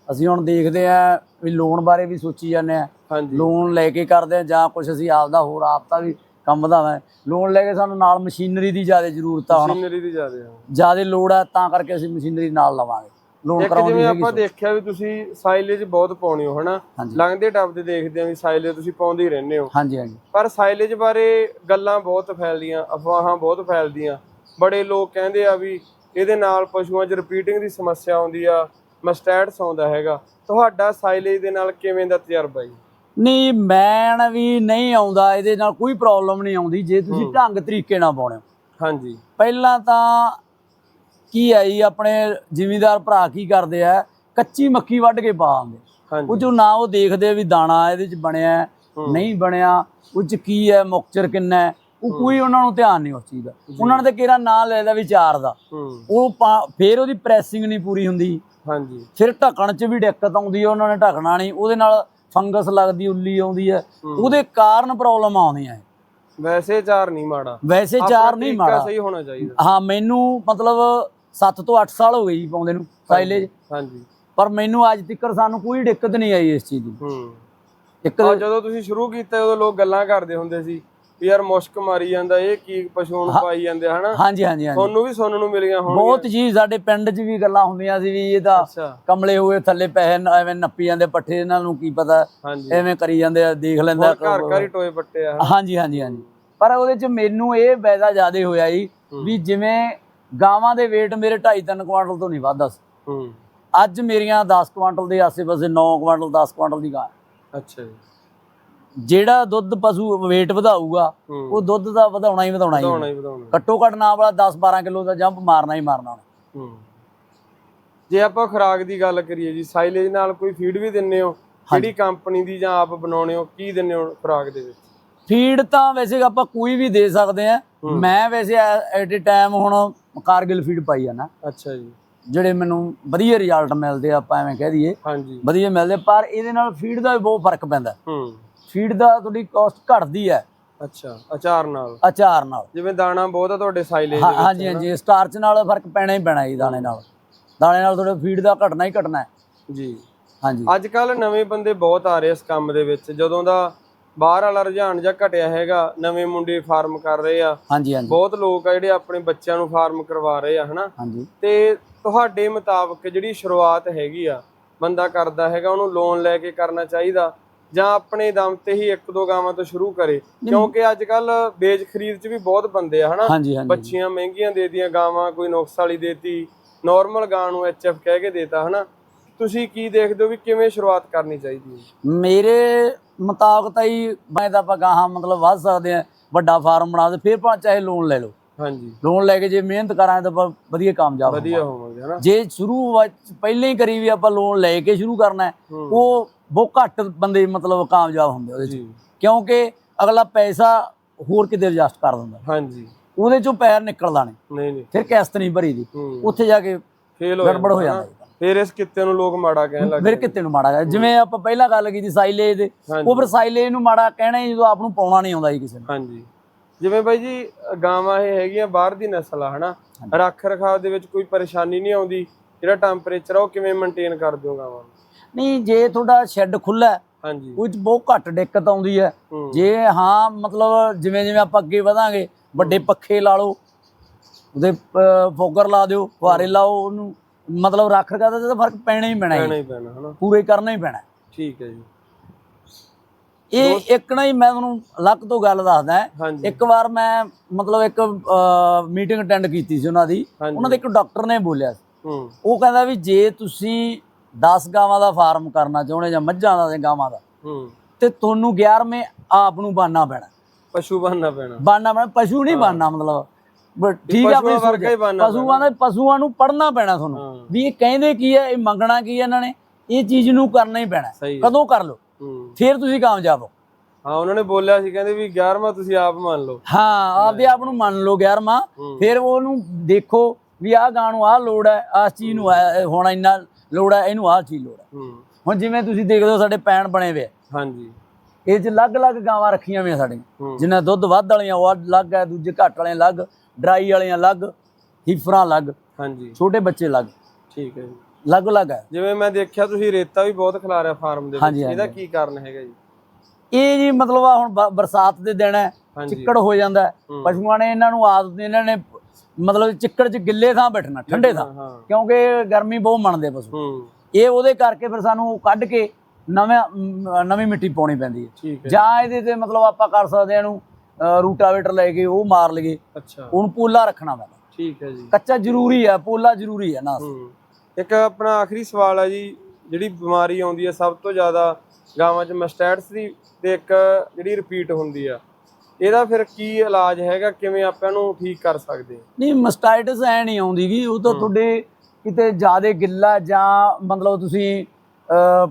B: ਅਸੀਂ ਹੁਣ ਦੇਖਦੇ ਆ ਵੀ ਲੋਨ ਬਾਰੇ ਵੀ ਸੋਚੀ ਜਾਂਦੇ ਆ
A: ਹਾਂਜੀ।
B: ਲੋਨ ਲੈ ਕੇ ਕਰਦੇ ਆ ਜਾਂ ਕੁਝ ਅਸੀਂ ਆਪਦਾ ਹੋਰ ਆਪਦਾ ਵੀ ਕੰਮ ਵਧਾਵਾਂ। ਲੋਨ ਲੈ ਕੇ ਸਾਨੂੰ ਨਾਲ ਮਸ਼ੀਨਰੀ ਦੀ ਜ਼ਿਆਦਾ ਜ਼ਰੂਰਤ ਆ ਹੁਣ।
A: ਮਸ਼ੀਨਰੀ ਦੀ ਜ਼ਿਆਦਾ ਆ।
B: ਜ਼ਿਆਦਾ ਲੋੜ ਆ ਤਾਂ ਕਰਕੇ ਅਸੀਂ ਮਸ਼ੀਨਰੀ ਨਾਲ ਲਵਾਂਗੇ। ਲੋਨ ਕਰਾਉਣੀ
A: ਜਿਵੇਂ
B: ਹੈਗੀ
A: ਆਪਾਂ ਦੇਖਿਆ ਵੀ ਤੁਸੀਂ ਸਾਈਲੇਜ ਬਹੁਤ ਪਾਉਣੇ ਹੋ ਹਨਾ। ਲੰਘਦੇ ਟੱਪਦੇ ਦੇਖਦੇ ਆ ਵੀ ਸਾਈਲੇਜ ਤੁਸੀਂ ਪਾਉਂਦੇ ਹੀ ਰਹਿੰਦੇ ਹੋ।
B: ਹਾਂਜੀ ਹਾਂਜੀ।
A: ਪਰ ਸਾਈਲੇਜ ਬਾਰੇ ਗੱਲਾਂ ਬਹੁਤ ਫੈਲਦੀਆਂ ਅਫਵਾਹਾਂ ਬਹੁਤ ਫੈਲਦੀਆਂ। ਬੜੇ ਲੋਕ ਕਹਿੰਦੇ ਆ ਵੀ ਇਹਦੇ ਨਾਲ ਪਸ਼ੂਆਂ 'ਚ ਰਿਪੀਟਿੰਗ ਦੀ ਸਮੱਸਿਆ ਆਉਂਦੀ ਆ ਮਸਟੈਟਸ ਆਉਂਦਾ ਹੈਗਾ। ਤੁਹਾਡਾ ਸਾਈਲੇਜ ਦੇ ਨਾਲ ਕਿਵੇਂ ਦਾ ਤਜਰਬਾ ਜੀ?
B: ਨਹੀਂ ਮੈਨ ਵੀ ਨਹੀਂ ਆਉਂਦਾ ਇਹਦੇ ਨਾਲ ਕੋਈ ਪ੍ਰੋਬਲਮ ਨਹੀਂ ਆਉਂਦੀ ਜੇ ਤੁਸੀਂ ਢੰਗ ਤਰੀਕੇ ਨਾਲ ਪਾਉਣੇ ਹੋ।
A: ਹਾਂਜੀ।
B: ਪਹਿਲਾਂ ਤਾਂ ਕੀ ਆਈ ਆਪਣੇ ਜ਼ਿਮੀਦਾਰ ਭਰਾ ਕੀ ਕਰਦੇ ਆ ਕੱਚੀ ਮੱਕੀ ਵੱਢ ਕੇ ਪਾ ਆਉਂਦੇ ਉਹ ਜੋ ਨਾ ਉਹ ਦੇਖਦੇ ਵੀ ਦਾਣਾ ਇਹਦੇ ਚ ਬਣਿਆ ਹੈ, ਨਹੀਂ ਬਣਿਆ ਉਹ ਚ ਕੀ ਹੈ ਮੌਕਚਰ ਕਿੰਨਾ ਹੈ ਉਹ ਕੋਈ ਉਹਨਾਂ ਨੂੰ ਧਿਆਨ ਨਹੀਂ ਉਸ ਚੀਜ਼ ਦਾ। ਉਹਨਾਂ ਨੇ ਤਾਂ ਕਿਹੜਾ ਨਾਂ ਲੈ ਲਿਆ ਵੀ ਚਾਰ ਦਾ।
A: ਹੂੰ।
B: ਉਹ ਫਿਰ ਉਹਦੀ ਪ੍ਰੈਸਿੰਗ ਨਹੀਂ ਪੂਰੀ ਹੁੰਦੀ।
A: ਹਾਂਜੀ।
B: ਫਿਰ ਢੱਕਣ 'ਚ ਵੀ ਦਿੱਕਤ ਆਉਂਦੀ ਹੈ ਉਹਨਾਂ ਨੇ ਢੱਕਣਾ ਨਹੀਂ ਉਹਦੇ ਨਾਲ ਫੰਗਸ ਲੱਗਦੀ ਉੱਲੀ ਆਉਂਦੀ ਹੈ। ਉਹਦੇ ਕਾਰਨ ਪ੍ਰੋਬਲਮ ਆਉਂਦੀਆਂ ਹੈ।
A: ਵੈਸੇ ਚਾਰ ਨਹੀਂ ਮਾੜਾ।
B: ਵੈਸੇ ਚਾਰ ਨਹੀਂ ਮਾੜਾ।
A: ਸਹੀ ਹੋਣਾ ਚਾਹੀਦਾ।
B: ਹਾਂ ਮੈਨੂੰ ਮਤਲਬ 7 ਤੋਂ 8 ਸਾਲ ਹੋ ਗਏ ਜੀ ਪਾਉਂਦੇ ਨੂੰ ਸਾਈਲੇਜ
A: ਹਾਂਜੀ।
B: ਪਰ ਮੈਨੂੰ ਅੱਜ ਤੱਕ ਸਾਨੂੰ ਕੋਈ ਦਿੱਕਤ ਨਹੀਂ ਆਈ ਇਸ ਚੀਜ਼ ਦੀ।
A: ਹੂੰ।
B: ਇੱਕ
A: ਜਦੋਂ ਤੁਸੀਂ ਸ਼ੁਰੂ ਕੀਤਾ ਉਦੋਂ ਲੋਕ ਗੱਲਾਂ ਕਰਦੇ ਹੁੰਦੇ ਸੀ। ਵੀ ਯਾਰ ਮੁਸ਼ਕ ਮਾਰੀ ਜਾਂਦਾ ਇਹ ਕੀ ਪਸ਼ੂਆਂ ਨੂੰ ਪਾਈ ਜਾਂਦੇ ਹਨਾ?
B: ਹਾਂਜੀ ਹਾਂਜੀ ਹਾਂਜੀ।
A: ਤੁਹਾਨੂੰ ਵੀ ਸੁਣਨ ਨੂੰ ਮਿਲੀਆਂ ਹੁਣ
B: ਬਹੁਤ ਜੀ ਸਾਡੇ ਪਿੰਡ 'ਚ ਵੀ ਗੱਲਾਂ ਹੁੰਦੀਆਂ ਸੀ ਵੀ ਇਹ ਤਾਂ
A: ਅੱਛਾ।
B: ਕਮਲੇ ਹੋਏ ਥੱਲੇ ਪੈਸੇ ਐਵੇਂ ਨੱਪੀ ਜਾਂਦੇ ਪੱਠੇ ਇਹਨਾਂ ਨੂੰ ਕੀ ਪਤਾ ਐਵੇਂ ਕਰੀ ਜਾਂਦੇ ਆ ਦੇਖ ਲੈਂਦਾ।
A: ਘਰ ਘਰ ਹੀ ਟੋਏ ਪੱਟੇ ਆ।
B: ਹਾਂਜੀ ਹਾਂਜੀ ਹਾਂਜੀ। ਪਰ ਉਹਦੇ 'ਚ ਮੈਨੂੰ ਇਹ ਫਾਇਦਾ ਜ਼ਿਆਦਾ ਹੋਇਆ ਜੀ ਵੀ ਜਿਵੇਂ ਗਾਵਾਂ ਦੇ weight ਮੇਰੇ 2.5 3 ਕੁਆਂਟਲ ਤੋਂ ਨਹੀਂ ਵੱਧਦਾ ਸੀ।
A: ਹੂੰ।
B: ਅੱਜ ਮੇਰੀਆਂ 10 ਕੁਆਂਟਲ ਦੇ ਆਸੇ-ਪਾਸੇ 9 ਕੁਆਂਟਲ 10 ਕੁਆਂਟਲ ਦੀ ਗਾਂ।
A: ਅੱਛਾ ਜੀ।
B: ਜਿਹੜਾ ਦੁੱਧ ਪਸ਼ੂ weight ਵਧਾਊਗਾ ਉਹ ਦੁੱਧ ਦਾ ਵਧਾਉਣਾ ਹੀ ਵਧਾਉਣਾ ਹੀ
A: ਵਧਾਉਣਾ
B: ਹੈ।
A: ਹੀ ਵਧਾਉਣਾ।
B: ਘੱਟੋ ਘੱਟ ਨਾ ਵਾਲਾ 10 12 ਕਿਲੋ ਦਾ ਜੰਪ ਮਾਰਨਾ ਹੀ ਮਾਰਨਾ
A: ਜੇ ਆਪਾਂ ਖੁਰਾਕ ਦੀ ਗੱਲ ਕਰੀਏ ਜੀ ਸਾਈਲੇਜ ਨਾਲ ਕੋਈ ਫੀਡ ਵੀ ਦਿੰਨੇ ਹੋ? ਕਿਹੜੀ ਕੰਪਨੀ ਦੀ ਜਾਂ ਆਪ ਬਣਾਉਣੇ ਹੋ? ਕੀ ਦਿੰਨੇ ਹੋ ਖੁਰਾਕ ਦੇ ਵਿੱਚ?
B: ਫੀਡ ਤਾਂ ਵੈਸੇ ਆਪਾਂ ਕੋਈ ਵੀ ਦੇ ਸਕਦੇ ਆ। ਮੈਂ ਵੈਸੇ ਐਟ ਏ ਟਾਈਮ ਹੁਣ ਕਾਰਗਿਲ ਫੀਡ ਪਾਈ ਆ ਨਾ।
A: ਅੱਛਾ ਜੀ।
B: ਜਿਹੜੇ ਮੈਨੂੰ ਵਧੀਆ ਰਿਜ਼ਲਟ ਮਿਲਦੇ ਆ ਆਪਾਂ ਐਵੇਂ ਕਹਿ ਦਈਏ।
A: ਹਾਂਜੀ।
B: ਵਧੀਆ ਮਿਲਦੇ ਪਰ ਇਹਦੇ ਨਾਲ ਫੀਡ ਦਾ ਵੀ ਬਹੁਤ ਫ਼ਰਕ ਪੈਂਦਾ।
A: ਹੂੰ।
B: ਫੀਡ ਦਾ ਤੁਹਾਡੀ ਕਾਸਟ ਘਟਦੀ ਹੈ।
A: ਅੱਛਾ ਅਚਾਰ ਨਾਲ।
B: ਅਚਾਰ ਨਾਲ।
A: ਜਿਵੇਂ ਦਾਣਾ ਬਹੁਤ ਆ ਤੁਹਾਡੇ ਸਾਈਲੇਜ ਦੇ ਵਿੱਚ
B: ਹਾਂਜੀ ਹਾਂਜੀ ਸਟਾਰਚ ਨਾਲ ਫ਼ਰਕ ਪੈਣਾ ਹੀ ਪੈਣਾ ਜੀ ਦਾਣੇ ਨਾਲ। ਦਾਣੇ ਨਾਲ ਤੁਹਾਡੇ ਫੀਡ ਦਾ ਘਟਣਾ ਹੀ ਘਟਣਾ ਹੈ।
A: ਜੀ।
B: ਹਾਂਜੀ।
A: ਅੱਜ ਕੱਲ ਨਵੇਂ ਬੰਦੇ ਬਹੁਤ ਆ ਰਹੇ ਇਸ ਕੰਮ ਦੇ ਵਿੱਚ। ਜਦੋਂ ਦਾ ਬਾਹਰ ਵਾਲਾ ਰੁਝਾਨ ਜਾਂ ਘਟਿਆ ਹੈਗਾ ਨਵੇਂ ਮੁੰਡੇ ਫਾਰਮ ਕਰ ਰਹੇ ਆ।
B: ਹਾਂਜੀ ਹਾਂਜੀ।
A: ਬਹੁਤ ਲੋਕ ਆ ਜਿਹੜੇ ਆਪਣੇ ਬੱਚਿਆਂ ਨੂੰ ਫਾਰਮ ਕਰਵਾ ਰਹੇ ਆ ਹਨਾ
B: ਹਾਂਜੀ।
A: ਤੇ ਤੁਹਾਡੇ ਮੁਤਾਬਕ ਜਿਹੜੀ ਸ਼ੁਰੂਆਤ ਹੈਗੀ ਆ ਬੰਦਾ ਕਰਦਾ ਹੈਗਾ ਉਹਨੂੰ ਲੋਨ ਲੈ ਕੇ ਕਰਨਾ ਚਾਹੀਦਾ। ਜਾਂ ਆਪਣੇ ਦਮ ਤੇ ਹੀ ਇੱਕ ਦੋ ਗਾਵਾਂ ਤੋਂ ਸ਼ੁਰੂ ਕਰੇ। ਕਿਉਂਕਿ ਅੱਜ ਕੱਲ ਵੇਚ ਖਰੀਦ ਚ ਵੀ ਬਹੁਤ ਬੰਦੇ ਆ ਹਨਾ? ਬੱਚੀਆਂ ਮਹਿੰਗੀਆਂ ਦੇ ਦੀਆਂ ਗਾਵਾਂ ਕੋਈ ਨੁਕਸ ਵਾਲੀ ਦੇਤੀ ਨਾਰਮਲ ਗਾਂ ਨੂੰ ਐਚਐਫ ਕਹਿ ਕੇ ਦੇਤਾ ਹਨਾ? ਤੁਸੀਂ ਕੀ ਦੇਖਦੇ ਹੋ ਵੀ ਕਿਵੇਂ ਸ਼ੁਰੂਆਤ ਕਰਨੀ ਚਾਹੀਦੀ ਹੈ?
B: ਮੇਰੇ ਮੁਤਾਬਕ ਤਾਂ ਹੀ ਮੈਂ ਤਾਂ ਆਪਾਂ ਗਾਹਾਂ ਮਤਲਬ ਵੱਧ ਸਕਦੇ ਆ ਵੱਡਾ ਫਾਰਮ ਬਣਾ ਦੇ ਫਿਰ ਭਾਵੇਂ ਚਾਹੇ ਲੋਨ ਲੈ ਲਓ।
A: ਹਾਂਜੀ।
B: ਲੋਨ ਲੈ ਕੇ ਜੇ ਮਿਹਨਤ ਕਰਾਂਗੇ ਤਾਂ ਵਧੀਆ ਕਾਮਯਾਬ
A: ਵਧੀਆ
B: ਹੋਵਾਂਗੇ।
A: ਹਨਾ?
B: ਜੇ ਸ਼ੁਰੂ ਪਹਿਲਾਂ ਹੀ ਕਰੀ ਵੀ ਆਪਾਂ ਲੋਨ ਲੈ ਕੇ ਸ਼ੁਰੂ ਕਰਨਾ। ਉਹ ਬਹੁਤ ਘੱਟ ਬੰਦੇ ਮਤਲਬ ਕਾਮਯਾਬ ਹੁੰਦੇ ਉਹਦੇ 'ਚ। ਕਿਉਂਕਿ ਅਗਲਾ ਪੈਸਾ ਹੋਰ ਕਿਤੇ ਐਡਜਸਟ ਕਰ ਦਿੰਦਾ।
A: ਹਾਂਜੀ।
B: ਉਹਦੇ ਚੋਂ ਪੈਰ ਨਿਕਲਦਾ ਨਹੀਂ।
A: ਨਹੀਂ ਨਹੀਂ।
B: ਫਿਰ ਕਿਸ਼ਤ ਨਹੀਂ ਭਰੀ ਦੀ ਉੱਥੇ ਜਾ ਕੇ
A: ਫੇਲ ਹੋ
B: ਗੜਬੜ ਹੋ
A: ਜਾਂਦਾ। ਫਿਰ ਇਸ ਕਿੱਤੇ ਨੂੰ ਲੋਕ ਮਾੜਾ ਕਹਿਣ ਲੱਗ
B: ਫਿਰ ਕਿਤੇ ਨੂੰ ਮਾੜਾ ਜਿਵੇਂ ਆਪਾਂ ਪਹਿਲਾਂ ਗੱਲ ਕੀਤੀ ਸਾਈਲੇਜ ਦੇ। ਉਹ ਫਿਰ ਸਾਈਲੇਜ ਨੂੰ ਮਾੜਾ ਕਹਿਣਾ ਹੀ ਜਦੋਂ ਆਪ ਨੂੰ ਪਾਉਣਾ ਨਹੀਂ ਆਉਂਦਾ ਜੀ ਕਿਸੇ ਨੂੰ।
A: ਹਾਂਜੀ। ਜਿਵੇਂ ਬਾਈ ਜੀ ਗਾਵਾਂ ਇਹ ਹੈਗੀਆਂ ਬਾਹਰ ਦੀ ਨਸਲ ਆ ਹਨਾ। ਰੱਖ ਰਖਾਵ ਦੇ ਵਿੱਚ ਕੋਈ ਪਰੇਸ਼ਾਨੀ ਨਹੀਂ ਆਉਂਦੀ। ਜਿਹੜਾ ਟੈਂਪਰੇਚਰ ਆ ਉਹ ਕਿਵੇਂ ਮੇਨਟੇਨ ਕਰਦੇ ਹੋ ਗਾਵਾਂ ਨੂੰ?
B: ਨਹੀਂ ਜੇ ਤੁਹਾਡਾ ਸ਼ੈੱਡ ਖੁੱਲਾ ਹੈ
A: ਹਾਂਜੀ।
B: ਉਹ 'ਚ ਬਹੁਤ ਘੱਟ ਦਿੱਕਤ ਆਉਂਦੀ ਹੈ। ਜੇ ਹਾਂ ਮਤਲਬ ਜਿਵੇਂ ਜਿਵੇਂ ਆਪਾਂ ਅੱਗੇ ਵਧਾਂਗੇ ਵੱਡੇ ਪੱਖੇ ਲਾ ਲਓ ਉਹਦੇ ਫੋਗਰ ਲਾ ਦਿਓ ਫੁਹਾਰੇ ਲਾਓ ਉਹਨੂੰ ਮਤਲਬ ਰੱਖ ਰਖਾ ਦਾ ਤਾਂ ਫ਼ਰਕ ਪੈਣਾ ਹੀ ਪੈਣਾ
A: ਪੈਣਾ
B: ਹੈ
A: ਪੈਣਾ ਹਨਾ।
B: ਪੂਰੇ ਕਰਨਾ ਹੀ ਪੈਣਾ।
A: ਠੀਕ ਹੈ ਜੀ।
B: ਇਹ ਇੱਕ ਨਾ ਹੀ ਮੈਂ ਤੁਹਾਨੂੰ ਲੱਕ ਤੋਂ ਗੱਲ ਦੱਸਦਾ ਇੱਕ ਵਾਰ ਮੈਂ ਮਤਲਬ ਇੱਕ ਮੀਟਿੰਗ ਅਟੈਂਡ ਕੀਤੀ ਸੀ ਉਹਨਾਂ ਦੀ। ਉਹਨਾਂ ਦੇ ਇੱਕ ਡਾਕਟਰ ਨੇ ਬੋਲਿਆ ਉਹ ਕਹਿੰਦਾ ਵੀ ਜੇ ਤੁਸੀਂ 10 ਗਾਵਾਂ ਦਾ ਫਾਰਮ ਕਰਨਾ ਚਾਹੁੰਦੇ ਜਾਂ ਮੱਝਾਂ ਦਾ ਜਾਂ ਗਾਵਾਂ ਦਾ।
A: ਹੂੰ।
B: ਤੇ ਤੁਹਾਨੂੰ 11ਵੇਂ ਆਪ ਨੂੰ ਬਾਨਾ ਪੈਣਾ।
A: ਪਸ਼ੂ ਬਣਨਾ ਪੈਣਾ।
B: ਬਾਨਾ ਪੈਣਾ ਪਸ਼ੂ ਨਹੀਂ ਬਾਨਾ ਮਤਲਬ। ਠੀਕ ਆ
A: ਪਸ਼ੂਆਂ
B: ਦੇ ਪਸ਼ੂਆਂ ਨੂੰ ਪੜਨਾ ਪੈਣਾ ਤੁਹਾਨੂੰ। ਵੀ ਇਹ ਕਹਿੰਦੇ ਕੀ ਹੈ ਇਹ ਮੰਗਣਾ ਕੀ ਹੈ ਇਹਨਾਂ ਨੇ? ਇਹ ਚੀਜ਼ ਨੂੰ ਕਰਨਾ ਹੀ ਪੈਣਾ। ਕਦੋਂ ਕਰ
A: ਹੂੰ।
B: ਫਿਰ ਤੁਸੀਂ ਕਾਮਯਾਬ ਹੋ।
A: ਹਾਂ ਉਹਨਾਂ ਨੇ ਬੋਲਿਆ ਸੀ ਕਹਿੰਦੇ ਵੀ 11ਵਾਂ ਤੁਸੀਂ ਆਪ ਮੰਨ ਲਓ।
B: ਹਾਂ ਆਪਦੇ ਆਪ ਨੂੰ ਮੰਨ ਲਓ 11ਵਾਂ
A: ਹੂੰ।
B: ਫਿਰ ਉਹਨੂੰ ਦੇਖੋ ਵੀ ਆਹ ਗਾਂ ਨੂੰ ਆਹ ਲੋੜ ਹੈ ਆਹ ਚੀਜ਼ ਨੂੰ ਹੁਣ ਇੰਨਾ ਲੋੜ ਹੈ ਇਹਨੂੰ ਆਹ ਚੀਜ਼ ਲੋੜ ਹੈ। ਹੁਣ ਜਿਵੇਂ ਤੁਸੀਂ ਦੇਖਦੇ ਹੋ ਸਾਡੇ ਪੈਣ ਬਣੇ ਹੋਏ
A: ਹਾਂਜੀ।
B: ਇਹ ਚ ਅਲੱਗ-ਅਲੱਗ ਗਾਵਾਂ ਰੱਖੀਆਂ ਹੋਈਆਂ ਸਾਡੀਆਂ। ਜਿਨ੍ਹਾਂ ਦੁੱਧ ਵੱਧ ਵਾਲੀਆਂ ਉਹ ਅਲੱਗ ਹੈ ਦੂਜੇ ਘੱਟ ਵਾਲੀਆਂ ਅਲੱਗ ਡਰਾਈ ਵਾਲੀਆਂ ਅਲੱਗ ਹੀਫਰਾਂ ਅਲੱਗ
A: ਹਾਂਜੀ।
B: ਛੋਟੇ ਬੱਚੇ ਅਲੱਗ।
A: ਠੀਕ ਹੈ ਜੀ।
B: ਅਲੱਗ-ਅਲੱਗ ਹੈ।
A: ਜਿਵੇਂ ਮੈਂ ਦੇਖਿਆ ਤੁਸੀਂ ਰੇਤਾ ਵੀ ਬਹੁਤ ਖਿਲਾਰਿਆ ਫਾਰਮ ਦੇ ਵਿੱਚ। ਇਹਦਾ। ਕੀ ਕਾਰਨ ਹੈਗਾ ਜੀ?
B: ਇਹ ਜੀ ਮਤਲਬ ਆ ਹੁਣ ਬਰਸਾਤ ਦੇ ਦਿਨ ਹੈ ਚਿੱਕੜ ਹੋ ਜਾਂਦਾ। ਪਸ਼ੂਆਂ ਨੇ ਇਹਨਾਂ ਨੂੰ ਆਦਤ ਇਹਨਾਂ ਨੇ ਮਤਲਬ ਚਿੱਕੜ 'ਚ ਗਿੱਲੇ ਥਾਂ ਬੈਠਣਾ ਠੰਡੇ ਥਾਂ। ਕਿਉਂਕਿ ਗਰਮੀ ਬਹੁਤ ਮੰਨਦੇ ਪਸ਼ੂ। ਇਹ ਉਹਦੇ ਕਰਕੇ ਫਿਰ ਸਾਨੂੰ ਕੱਢ ਕੇ ਨਵੇਂ ਨਵੀਂ ਮਿੱਟੀ ਪਾਉਣੀ ਪੈਂਦੀ ਹੈ। ਜਾਂ ਇਹਦੇ ਤੇ ਮਤਲਬ ਆਪਾਂ ਕਰ ਸਕਦੇ ਇਹਨੂੰ ਰੂਟਾਵੇਟਰ ਲੈ ਕੇ ਉਹ ਮਾਰ ਲਈਏ।
A: ਅੱਛਾ।
B: ਉਹਨੂੰ ਪੋਲਾ ਰੱਖਣਾ ਪੈਂਦਾ।
A: ਠੀਕ ਹੈ ਜੀ।
B: ਕੱਚਾ ਜ਼ਰੂਰੀ ਹੈ ਪੋਲਾ ਜ਼ਰੂਰੀ ਹੈ ਨਾ।
A: ਇੱਕ ਆਪਣਾ ਆਖਰੀ ਸਵਾਲ ਹੈ ਜੀ ਜਿਹੜੀ ਬਿਮਾਰੀ ਆਉਂਦੀ ਹੈ ਸਭ ਤੋਂ ਜ਼ਿਆਦਾ ਗਾਵਾਂ 'ਚ ਮਸਟੈਟਸ ਦੀ ਤੇ ਇੱਕ ਜਿਹੜੀ ਰਿਪੀਟ ਹੁੰਦੀ ਆ। ਇਹਦਾ ਫਿਰ ਕੀ ਇਲਾਜ ਹੈਗਾ? ਕਿਵੇਂ ਆਪਾਂ ਨੂੰ ਠੀਕ ਕਰ ਸਕਦੇ
B: ਨਹੀਂ ਮਸਟਾਈਟਸ ਐ ਨਹੀਂ ਆਉਂਦੀਗੀ ਉਹ ਤਾਂ ਤੁਹਾਡੇ ਕਿਤੇ ਜ਼ਿਆਦਾ ਗਿੱਲਾ ਜਾਂ ਮਤਲਬ ਤੁਸੀਂ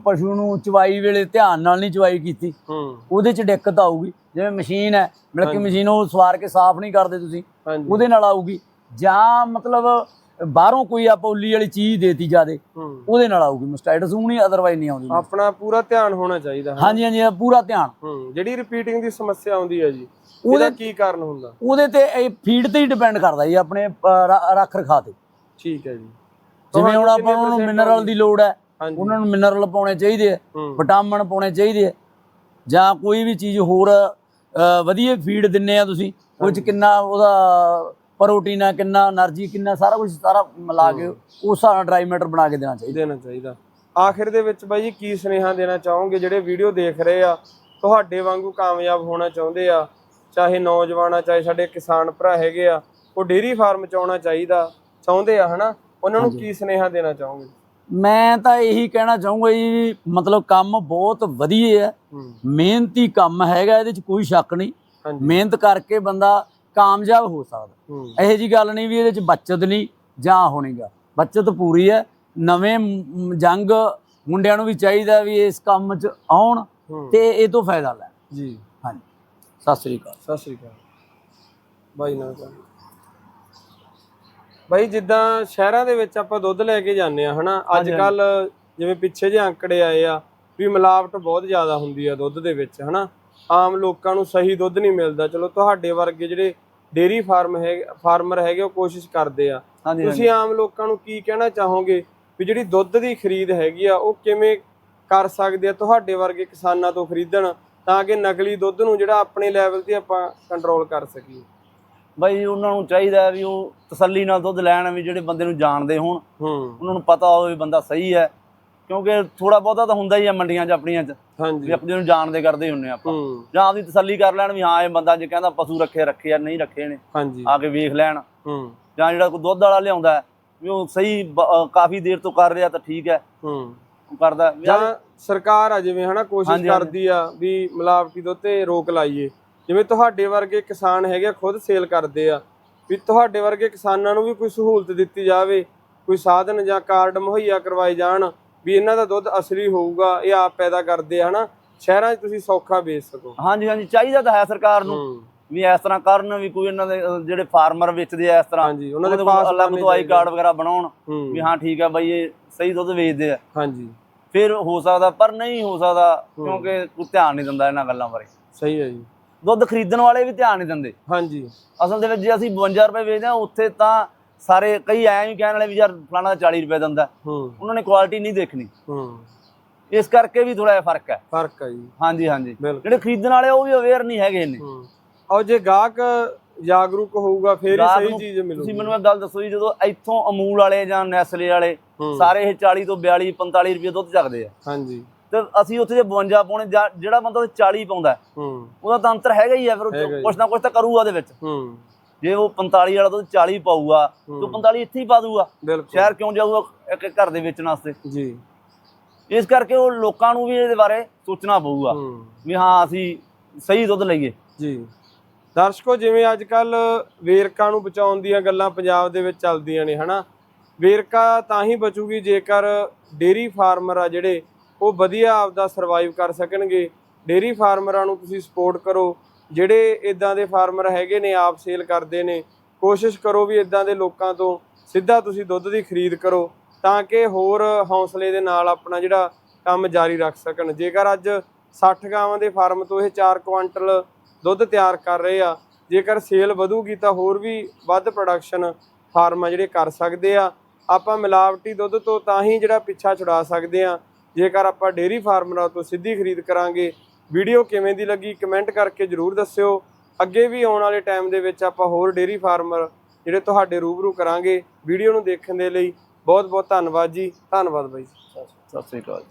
B: ਪਸ਼ੂ ਨੂੰ ਚਵਾਈ ਵੇਲੇ ਧਿਆਨ ਨਾਲ ਨਹੀਂ ਚਵਾਈ ਕੀਤੀ ਉਹਦੇ 'ਚ ਦਿੱਕਤ ਆਊਗੀ। ਜਿਵੇਂ ਮਸ਼ੀਨ ਹੈ ਮਿਲ ਕੇ ਮਸ਼ੀਨ ਉਹ ਸਵਾਰ ਕੇ ਸਾਫ਼ ਨਹੀਂ ਕਰਦੇ ਤੁਸੀਂ ਉਹਦੇ ਨਾਲ ਆਊਗੀ। ਜਾਂ ਮਤਲਬ ਬਾਹਰੋਂ ਕੋਈ ਆਪਾਂ ਉੱਲੀ ਵਾਲੀ ਚੀਜ਼ ਦੇਤੀ ਜਿਆਦੇ
A: ਹੂੰ।
B: ਉਹਦੇ ਨਾਲ ਆਊਗੀ ਮਸਟਾਈਟਸ ਉਹ ਨਹੀਂ ਅਦਰਵਾਈਜ਼ ਨਹੀਂ ਆਉਂਦੀ।
A: ਆਪਣਾ ਪੂਰਾ ਧਿਆਨ ਹੋਣਾ ਚਾਹੀਦਾ
B: ਹਾਂਜੀ ਹਾਂਜੀ ਪੂਰਾ ਧਿਆਨ।
A: ਜਿਹੜੀ ਰਿਪੀਟਿੰਗ ਦੀ ਸਮੱਸਿਆ ਆਉਂਦੀ ਹੈ ਜੀ ਉਹਦਾ ਕੀ ਕਾਰਨ ਹੁੰਦਾ?
B: ਉਹਦੇ ਤੇ ਇਹ ਫੀਡ ਤੇ ਹੀ ਡਿਪੈਂਡ ਕਰਦਾ ਜੀ ਆਪਣੇ ਰੱਖ ਰਖਾ ਤੇ।
A: ਠੀਕ ਹੈ ਜੀ।
B: ਜਿਵੇਂ ਹੁਣ ਆਪਾਂ ਨੂੰ ਮਿਨਰਲ ਦੀ ਲੋੜ ਹੈ ਉਹਨਾਂ ਨੂੰ ਮਿਨਰਲ ਪਾਉਣੇ ਚਾਹੀਦੇ ਆ ਵਿਟਾਮਿਨ ਪਾਉਣੇ ਚਾਹੀਦੇ ਆ ਜਾਂ ਕੋਈ ਵੀ ਚੀਜ਼ ਹੋਰ ਵਧੀਆ ਫੀਡ ਦਿੰਨੇ ਆ ਤੁਸੀਂ ਉਹ ਚ ਕਿੰਨਾ ਉਹਦਾ ਪ੍ਰੋਟੀਨ ਆ ਕਿੰਨਾ એનર્ਜੀ ਕਿੰਨਾ ਸਾਰਾ ਕੁਝ ਸਾਰਾ ਮਿਲਾ ਕੇ ਉਹ ਸਾਰਾ ਡਰਾਈ ਮੈਟਰ ਬਣਾ ਕੇ ਦੇਣਾ ਚਾਹੀਦਾ।
A: ਦੇਣਾ ਚਾਹੀਦਾ। ਆਖਿਰ ਦੇ ਵਿੱਚ ਬਾਈ ਜੀ ਕੀ ਸੁਨੇਹਾ ਦੇਣਾ ਚਾਹੋਗੇ? ਜਿਹੜੇ ਵੀਡੀਓ ਦੇਖ ਰਹੇ ਆ ਤੁਹਾਡੇ ਵਾਂਗੂ ਕਾਮਯਾਬ ਹੋਣਾ ਚਾਹੁੰਦੇ ਆ ਚਾਹੇ ਨੌਜਵਾਨ ਆ ਚਾਹੇ ਸਾਡੇ ਕਿਸਾਨ ਭਰਾ ਹੈਗੇ ਆ ਉਹ ਡੇਰੀ ਫਾਰਮ ਚ ਆਉਣਾ ਚਾਹੀਦਾ ਚਾਹੁੰਦੇ ਆ ਹਨਾ? ਉਹਨਾਂ ਨੂੰ ਕੀ ਸੁਨੇਹਾ ਦੇਣਾ ਚਾਹੋਗੇ?
B: ਮੈਂ ਤਾਂ ਇਹੀ ਕਹਿਣਾ ਚਾਹੂੰਗਾ ਜੀ ਮਤਲਬ ਕੰਮ ਬਹੁਤ ਵਧੀਆ ਹੈ। ਮਿਹਨਤੀ ਕੰਮ ਹੈਗਾ ਇਹਦੇ ਚ ਕੋਈ ਸ਼ੱਕ ਨਹੀਂ। ਮਿਹਨਤ ਕਰਕੇ ਬੰਦਾ ਕਾਮਯਾਬ ਹੋ ਸਕਦਾ। ਇਹੋ ਜੀ ਗੱਲ ਨਹੀਂ ਵੀ ਇਹਦੇ ਚ ਬੱਚਤ ਨਹੀਂ ਜਾਂ ਹੋਣੀਗਾ ਬੱਚਤ ਪੂਰੀ ਹੈ। ਨਵੇਂ ਜੰਗ ਮੁੰਡਿਆਂ ਨੂੰ ਵੀ ਚਾਹੀਦਾ ਵੀ ਇਸ ਕੰਮ 'ਚ ਆਉਣ ਤੇ ਇਹ ਤੋਂ ਫਾਇਦਾ ਲੈਣ।
A: ਜੀ।
B: ਹਾਂਜੀ। ਸਤਿ ਸ੍ਰੀ ਅਕਾਲ।
A: ਸਤਿ ਸ਼੍ਰੀ ਅਕਾਲ। ਬਾਈ ਨਾ ਬਾਈ ਜਿੱਦਾਂ ਸ਼ਹਿਰਾਂ ਦੇ ਵਿੱਚ ਆਪਾਂ ਦੁੱਧ ਲੈ ਕੇ ਜਾਂਦੇ ਆ ਹਨਾ? ਅੱਜ ਕੱਲ ਜਿਵੇਂ ਪਿੱਛੇ ਜਿਹੇ ਅੰਕੜੇ ਆਏ ਆ ਵੀ ਮਿਲਾਵਟ ਬਹੁਤ ਜ਼ਿਆਦਾ ਹੁੰਦੀ ਆ ਦੁੱਧ ਦੇ ਵਿੱਚ ਹਨਾ? ਆਮ ਲੋਕਾਂ ਨੂੰ ਸਹੀ ਦੁੱਧ ਨਹੀਂ ਮਿਲਦਾ। ਚਲੋ ਤੁਹਾਡੇ ਵਰਗੇ ਜਿਹੜੇ ਡੇਰੀ ਫਾਰਮ ਹੈਗੇ ਫਾਰਮਰ ਹੈਗੇ ਉਹ ਕੋਸ਼ਿਸ਼ ਕਰਦੇ ਆ। ਤੁਸੀਂ ਆਮ ਲੋਕਾਂ ਨੂੰ ਕੀ ਕਹਿਣਾ ਚਾਹੋਗੇ ਵੀ ਜਿਹੜੀ ਦੁੱਧ ਦੀ ਖਰੀਦ ਹੈਗੀ ਆ ਉਹ ਕਿਵੇਂ ਕਰ ਸਕਦੇ ਆ? ਤੁਹਾਡੇ ਵਰਗੇ ਕਿਸਾਨਾਂ ਤੋਂ ਖਰੀਦਣ ਤਾਂ ਕਿ ਨਕਲੀ ਦੁੱਧ ਨੂੰ ਜਿਹੜਾ ਆਪਣੇ ਲੈਵਲ ਤੇ ਆਪਾਂ ਕੰਟਰੋਲ ਕਰ ਸਕੀਏ।
C: ਬਾਈ ਉਹਨਾਂ ਨੂੰ ਚਾਹੀਦਾ ਹੈ ਵੀ ਉਹ ਤਸੱਲੀ ਨਾਲ ਦੁੱਧ ਲੈਣ ਵੀ ਜਿਹੜੇ ਬੰਦੇ ਨੂੰ ਜਾਣਦੇ ਹੋਣ।
A: ਹੂੰ।
C: ਉਹਨਾਂ ਨੂੰ ਪਤਾ ਹੋਵੇ ਬੰਦਾ ਸਹੀ ਹੈ। ਕਿਉਂਕਿ ਥੋੜਾ ਬਹੁਤਾ ਤਾਂ ਹੁੰਦਾ ਹੀ ਆ ਮੰਡੀਆਂ 'ਚ ਆਪਣੀਆਂ 'ਚ। ਵੀ
A: ਹਾਂਜੀ।
C: ਆਪਣੇ ਨੂੰ ਜਾਣਦੇ ਕਰਦੇ ਹੀ ਹੁੰਨੇ ਆਪਾਂ।
A: ਹੂੰ।
C: ਜਾਂ ਆਪਦੀ ਤਸੱਲੀ ਕਰ ਲੈਣ ਵੀ ਹਾਂ ਇਹ ਬੰਦਾ ਜੇ ਕਹਿੰਦਾ ਪਸ਼ੂ ਰੱਖੇ ਰੱਖੇ ਆ ਨਹੀਂ ਰੱਖੇ ਨੇ
A: ਹਾਂਜੀ।
C: ਆ ਕੇ ਵੇਖ ਲੈਣ।
A: ਹੂੰ।
C: ਜਾਂ ਜਿਹੜਾ ਕੋਈ ਦੁੱਧ ਵਾਲਾ ਲਿਆਉਂਦਾ ਹੈ, ਵੀ ਉਹ ਸਹੀ ਬ- ਕਾਫੀ ਦੇਰ ਤੋਂ ਕਰ ਰਿਹਾ ਤਾਂ ਠੀਕ ਹੈ।
A: ਹੂੰ।
C: ਉਹ ਕਰਦਾ ਵੀ
A: ਜਾਂ ਸਰਕਾਰ ਆ ਜਿਵੇਂ ਹਨਾ ਕੋਸ਼ਿਸ਼
C: ਹਾਂਜੀ, ਹਾਂਜੀ।
A: ਕਰਦੀ ਆ ਵੀ ਮਿਲਾਵਟੀ ਦੁੱਧ ਤੇ ਰੋਕ ਲਾਈਏ। ਜਿਵੇਂ ਤੁਹਾਡੇ ਵਰਗੇ ਕਿਸਾਨ ਹੈਗੇ ਆ, ਖੁਦ ਸੇਲ ਕਰਦੇ ਆ ਵੀ ਤੁਹਾਡੇ ਵਰਗੇ ਕਿਸਾਨਾਂ ਨੂੰ ਵੀ ਕੋਈ ਸਹੂਲਤ ਦਿੱਤੀ ਜਾਵੇ ਕੋਈ ਸਾਧਨ ਜਾਂ ਕਾਰਡ ਮੁਹੱਈਆ ਕਰਵਾਏ ਜਾਣ ਵੀ ਇਹਨਾਂ ਦਾ ਦੁੱਧ ਅਸਲੀ ਹੋਊਗਾ ਇਹ ਆਪ ਪੈਦਾ ਕਰਦੇ ਆ ਹਨਾ? ਸ਼ਹਿਰਾਂ 'ਚ ਤੁਸੀਂ ਸੌਖਾ ਵੇਚ ਸਕੋ।
C: ਹਾਂਜੀ ਹਾਂਜੀ ਚਾਹੀਦਾ ਤਾਂ ਹੈ ਸਰਕਾਰ ਨੂੰ ਵੀ ਇਸ ਤਰ੍ਹਾਂ ਕਰਨ ਵੀ ਕੋਈ ਇਹਨਾਂ ਦੇ ਜਿਹੜੇ ਫਾਰਮਰ ਵੇਚਦੇ ਆ ਇਸ ਤਰ੍ਹਾਂ।
A: ਹਾਂਜੀ ਉਹਨਾਂ ਦੇ ਪਾਸ
C: ਅਲੱਗ ਤੋਂ ਆਈ। ਕਾਰਡ ਵਗੈਰਾ ਬਣਾਉਣ ਵੀ
A: ਹੂੰ
C: ਠੀਕ ਹੈ ਬਾਈ ਇਹ ਸਹੀ ਦੁੱਧ ਵੇਚਦੇ ਆ।
A: ਹਾਂਜੀ।
C: ਫਿਰ ਹੋ ਸਕਦਾ ਪਰ ਨਹੀਂ ਹੋ ਸਕਦਾ ਕਿਉਂਕਿ ਕੋਈ ਧਿਆਨ ਨਹੀਂ ਦਿੰਦਾ ਇਹਨਾਂ ਗੱਲਾਂ ਬਾਰੇ।
A: ਸਹੀ ਹੈ ਜੀ।
C: ਦੁੱਧ ਖਰੀਦਣ ਵਾਲੇ ਵੀ ਧਿਆਨ ਨਹੀਂ ਦਿੰਦੇ।
A: ਹਾਂਜੀ।
C: ਅਸਲ ਦੇ ਵਿੱਚ ਜੇ ਅਸੀਂ 52 ਰੁਪਏ ਵੇਚਦੇ ਹਾਂ ਉੱਥੇ ਤਾਂ ਸਾਰੇ ਕਈ ਐਂ ਵੀ ਕਹਿਣ ਵਾਲੇ ਵੀ ਯਾਰ ਫਲਾਣਾ 40 ਰੁਪਏ ਦਿੰਦਾ।
A: ਹੂੰ।
C: ਉਹਨਾਂ ਨੇ ਕੁਆਲਿਟੀ ਨਹੀਂ ਦੇਖਣੀ।
A: ਹੂੰ।
C: ਇਸ ਕਰਕੇ ਵੀ ਥੋੜਾ ਜਿਹਾ ਫ਼ਰਕ ਹੈ।
A: ਫ਼ਰਕ ਹੈ ਜੀ।
C: ਹਾਂਜੀ ਹਾਂਜੀ।
A: ਬਿਲਕੁਲ।
C: ਜਿਹੜੇ ਖਰੀਦਣ ਵਾਲੇ ਉਹ ਵੀ ਅਵੇਅਰ ਨਹੀਂ ਹੈਗੇ ਨੇ
A: ਹੂੰ। ਔਰ ਜੇ ਗਾਹਕ ਜਾਗਰੂਕ ਹੋਊਗਾ ਫੇਰ ਹੀ ਸਹੀ ਚੀਜ਼ ਮਿਲੂਗੀ।
C: ਤੁਸੀਂ ਮੈਨੂੰ ਇਹ ਗੱਲ ਦੱਸੋ ਜੀ ਜਦੋਂ ਇੱਥੋਂ ਅਮੂਲ ਵਾਲੇ ਜਾਂ ਨੈਸਲੇ ਵਾਲੇ
A: ਹੂੰ।
C: ਸਾਰੇ ਇਹ 40 ਤੋਂ 42 45 ਰੁਪਏ ਦੁੱਧ ਚੱਕਦੇ ਆ।
A: ਹਾਂਜੀ।
C: ਤੇ ਅਸੀਂ ਉੱਥੇ ਜੇ 52 ਪਾਉਣੇ ਜਾਂ ਜਿਹੜਾ ਬੰਦਾ ਉੱਥੇ 40 ਪਾਉਂਦਾ
A: ਹੂੰ।
C: ਉਹਦਾ ਤਾਂ ਅੰਤਰ ਹੈਗਾ ਹੀ ਆ ਫਿਰ ਉਹ
A: ਹੈਗਾ ਹੀ।
C: ਕੁਛ ਨਾ ਕੁਛ ਤਾਂ ਕਰੂਗਾ ਉਹਦੇ ਵਿੱਚ।
A: ਹੂੰ।
C: ਜੇ ਉਹ 45 ਵਾਲਾ ਦੁੱਧ 40 ਪਾਊਗਾ ਤੇ ਉਹ 45 ਇੱਥੇ ਹੀ ਪਾ ਦੂਗਾ। ਸ਼ਹਿਰ ਕਿਉਂ ਜਾਊਗਾ ਇੱਕ ਘਰ ਦੇ ਵੇਚਣ ਵਾਸਤੇ?
A: ਜੀ।
C: ਇਸ ਕਰਕੇ ਉਹ ਲੋਕਾਂ ਨੂੰ ਵੀ ਇਹਦੇ ਬਾਰੇ ਸੋਚਣਾ ਪਊਗਾ ਵੀ ਹਾਂ ਅਸੀਂ ਸਹੀ ਦੁੱਧ ਲਈਏ।
A: ਜੀ। ਦਰਸ਼ਕੋ ਜਿਵੇਂ ਅੱਜ ਕੱਲ ਵੇਰਕਾ ਨੂੰ ਬਚਾਉਣ ਦੀਆਂ ਗੱਲਾਂ ਪੰਜਾਬ ਦੇ ਵਿੱਚ ਚੱਲਦੀਆਂ ਨੇ ਹਨਾ? ਵੇਰਕਾ ਤਾਂ ਹੀ ਬਚੂਗੀ ਜੇਕਰ ਡੇਰੀ ਫਾਰਮਰ ਆ ਜਿਹੜੇ ਉਹ ਵਧੀਆ ਆਪਦਾ ਸਰਵਾਈਵ ਕਰ ਸਕਣਗੇ। ਡੇਰੀ ਫਾਰਮਰਾਂ ਨੂੰ ਤੁਸੀਂ ਸਪੋਰਟ ਕਰੋ। ਜਿਹੜੇ ਇਦਾਂ ਦੇ ਫਾਰਮਰ ਹੈਗੇ ਨੇ, ਆਪ ਸੇਲ ਕਰਦੇ ਨੇ, ਕੋਸ਼ਿਸ਼ ਕਰੋ ਵੀ ਇਦਾਂ ਦੇ ਲੋਕਾਂ ਤੋਂ ਸਿੱਧਾ ਤੁਸੀਂ ਦੁੱਧ ਦੀ ਖਰੀਦ ਕਰੋ, ਤਾਂ ਕਿ ਹੋਰ ਹੌਸਲੇ ਦੇ ਨਾਲ ਆਪਣਾ ਜਿਹੜਾ ਕੰਮ ਜਾਰੀ ਰੱਖ ਸਕਣ। ਜੇਕਰ ਅੱਜ 60 ਗਾਵਾਂ ਦੇ ਫਾਰਮ ਤੋਂ ਇਹ 4 ਕੁਆਂਟਲ ਦੁੱਧ ਤਿਆਰ ਕਰ ਰਹੇ ਆ, ਜੇਕਰ ਸੇਲ ਵਧੂਗੀ ਤਾਂ ਹੋਰ ਵੀ ਵੱਧ ਪ੍ਰੋਡਕਸ਼ਨ ਫਾਰਮ ਜਿਹੜੇ ਕਰ ਸਕਦੇ ਆ। ਆਪਾਂ ਮਿਲਾਵਟੀ ਦੁੱਧ ਤੋਂ ਤਾਂ ਹੀ ਜਿਹੜਾ ਪਿੱਛਾ ਛੁਡਾ ਸਕਦੇ ਆ। ਜੇਕਰ ਆਪਾਂ ਡੇਰੀ ਫਾਰਮਰਾਂ ਤੋਂ ਸਿੱਧੀ ਖਰੀਦ ਕਰਾਂਗੇ ਵੀਡੀਓ ਕਿਵੇਂ ਦੀ ਲੱਗੀ ਕਮੈਂਟ ਕਰਕੇ ਜਰੂਰ ਦੱਸਿਓ। ਅੱਗੇ ਵੀ ਆਉਣ ਵਾਲੇ ਟਾਈਮ ਦੇ ਵਿੱਚ ਆਪਾਂ ਹੋਰ ਡੇਰੀ ਫਾਰਮਰ ਜਿਹੜੇ ਤੁਹਾਡੇ ਰੂਬਰੂ ਕਰਾਂਗੇ ਵੀਡੀਓ ਨੂੰ ਦੇਖਣ ਦੇ ਲਈ। ਬਹੁਤ ਬਹੁਤ ਧੰਨਵਾਦ ਜੀ। ਧੰਨਵਾਦ ਬਾਈ
C: ਸਤਿ ਸ੍ਰੀ ਅਕਾਲ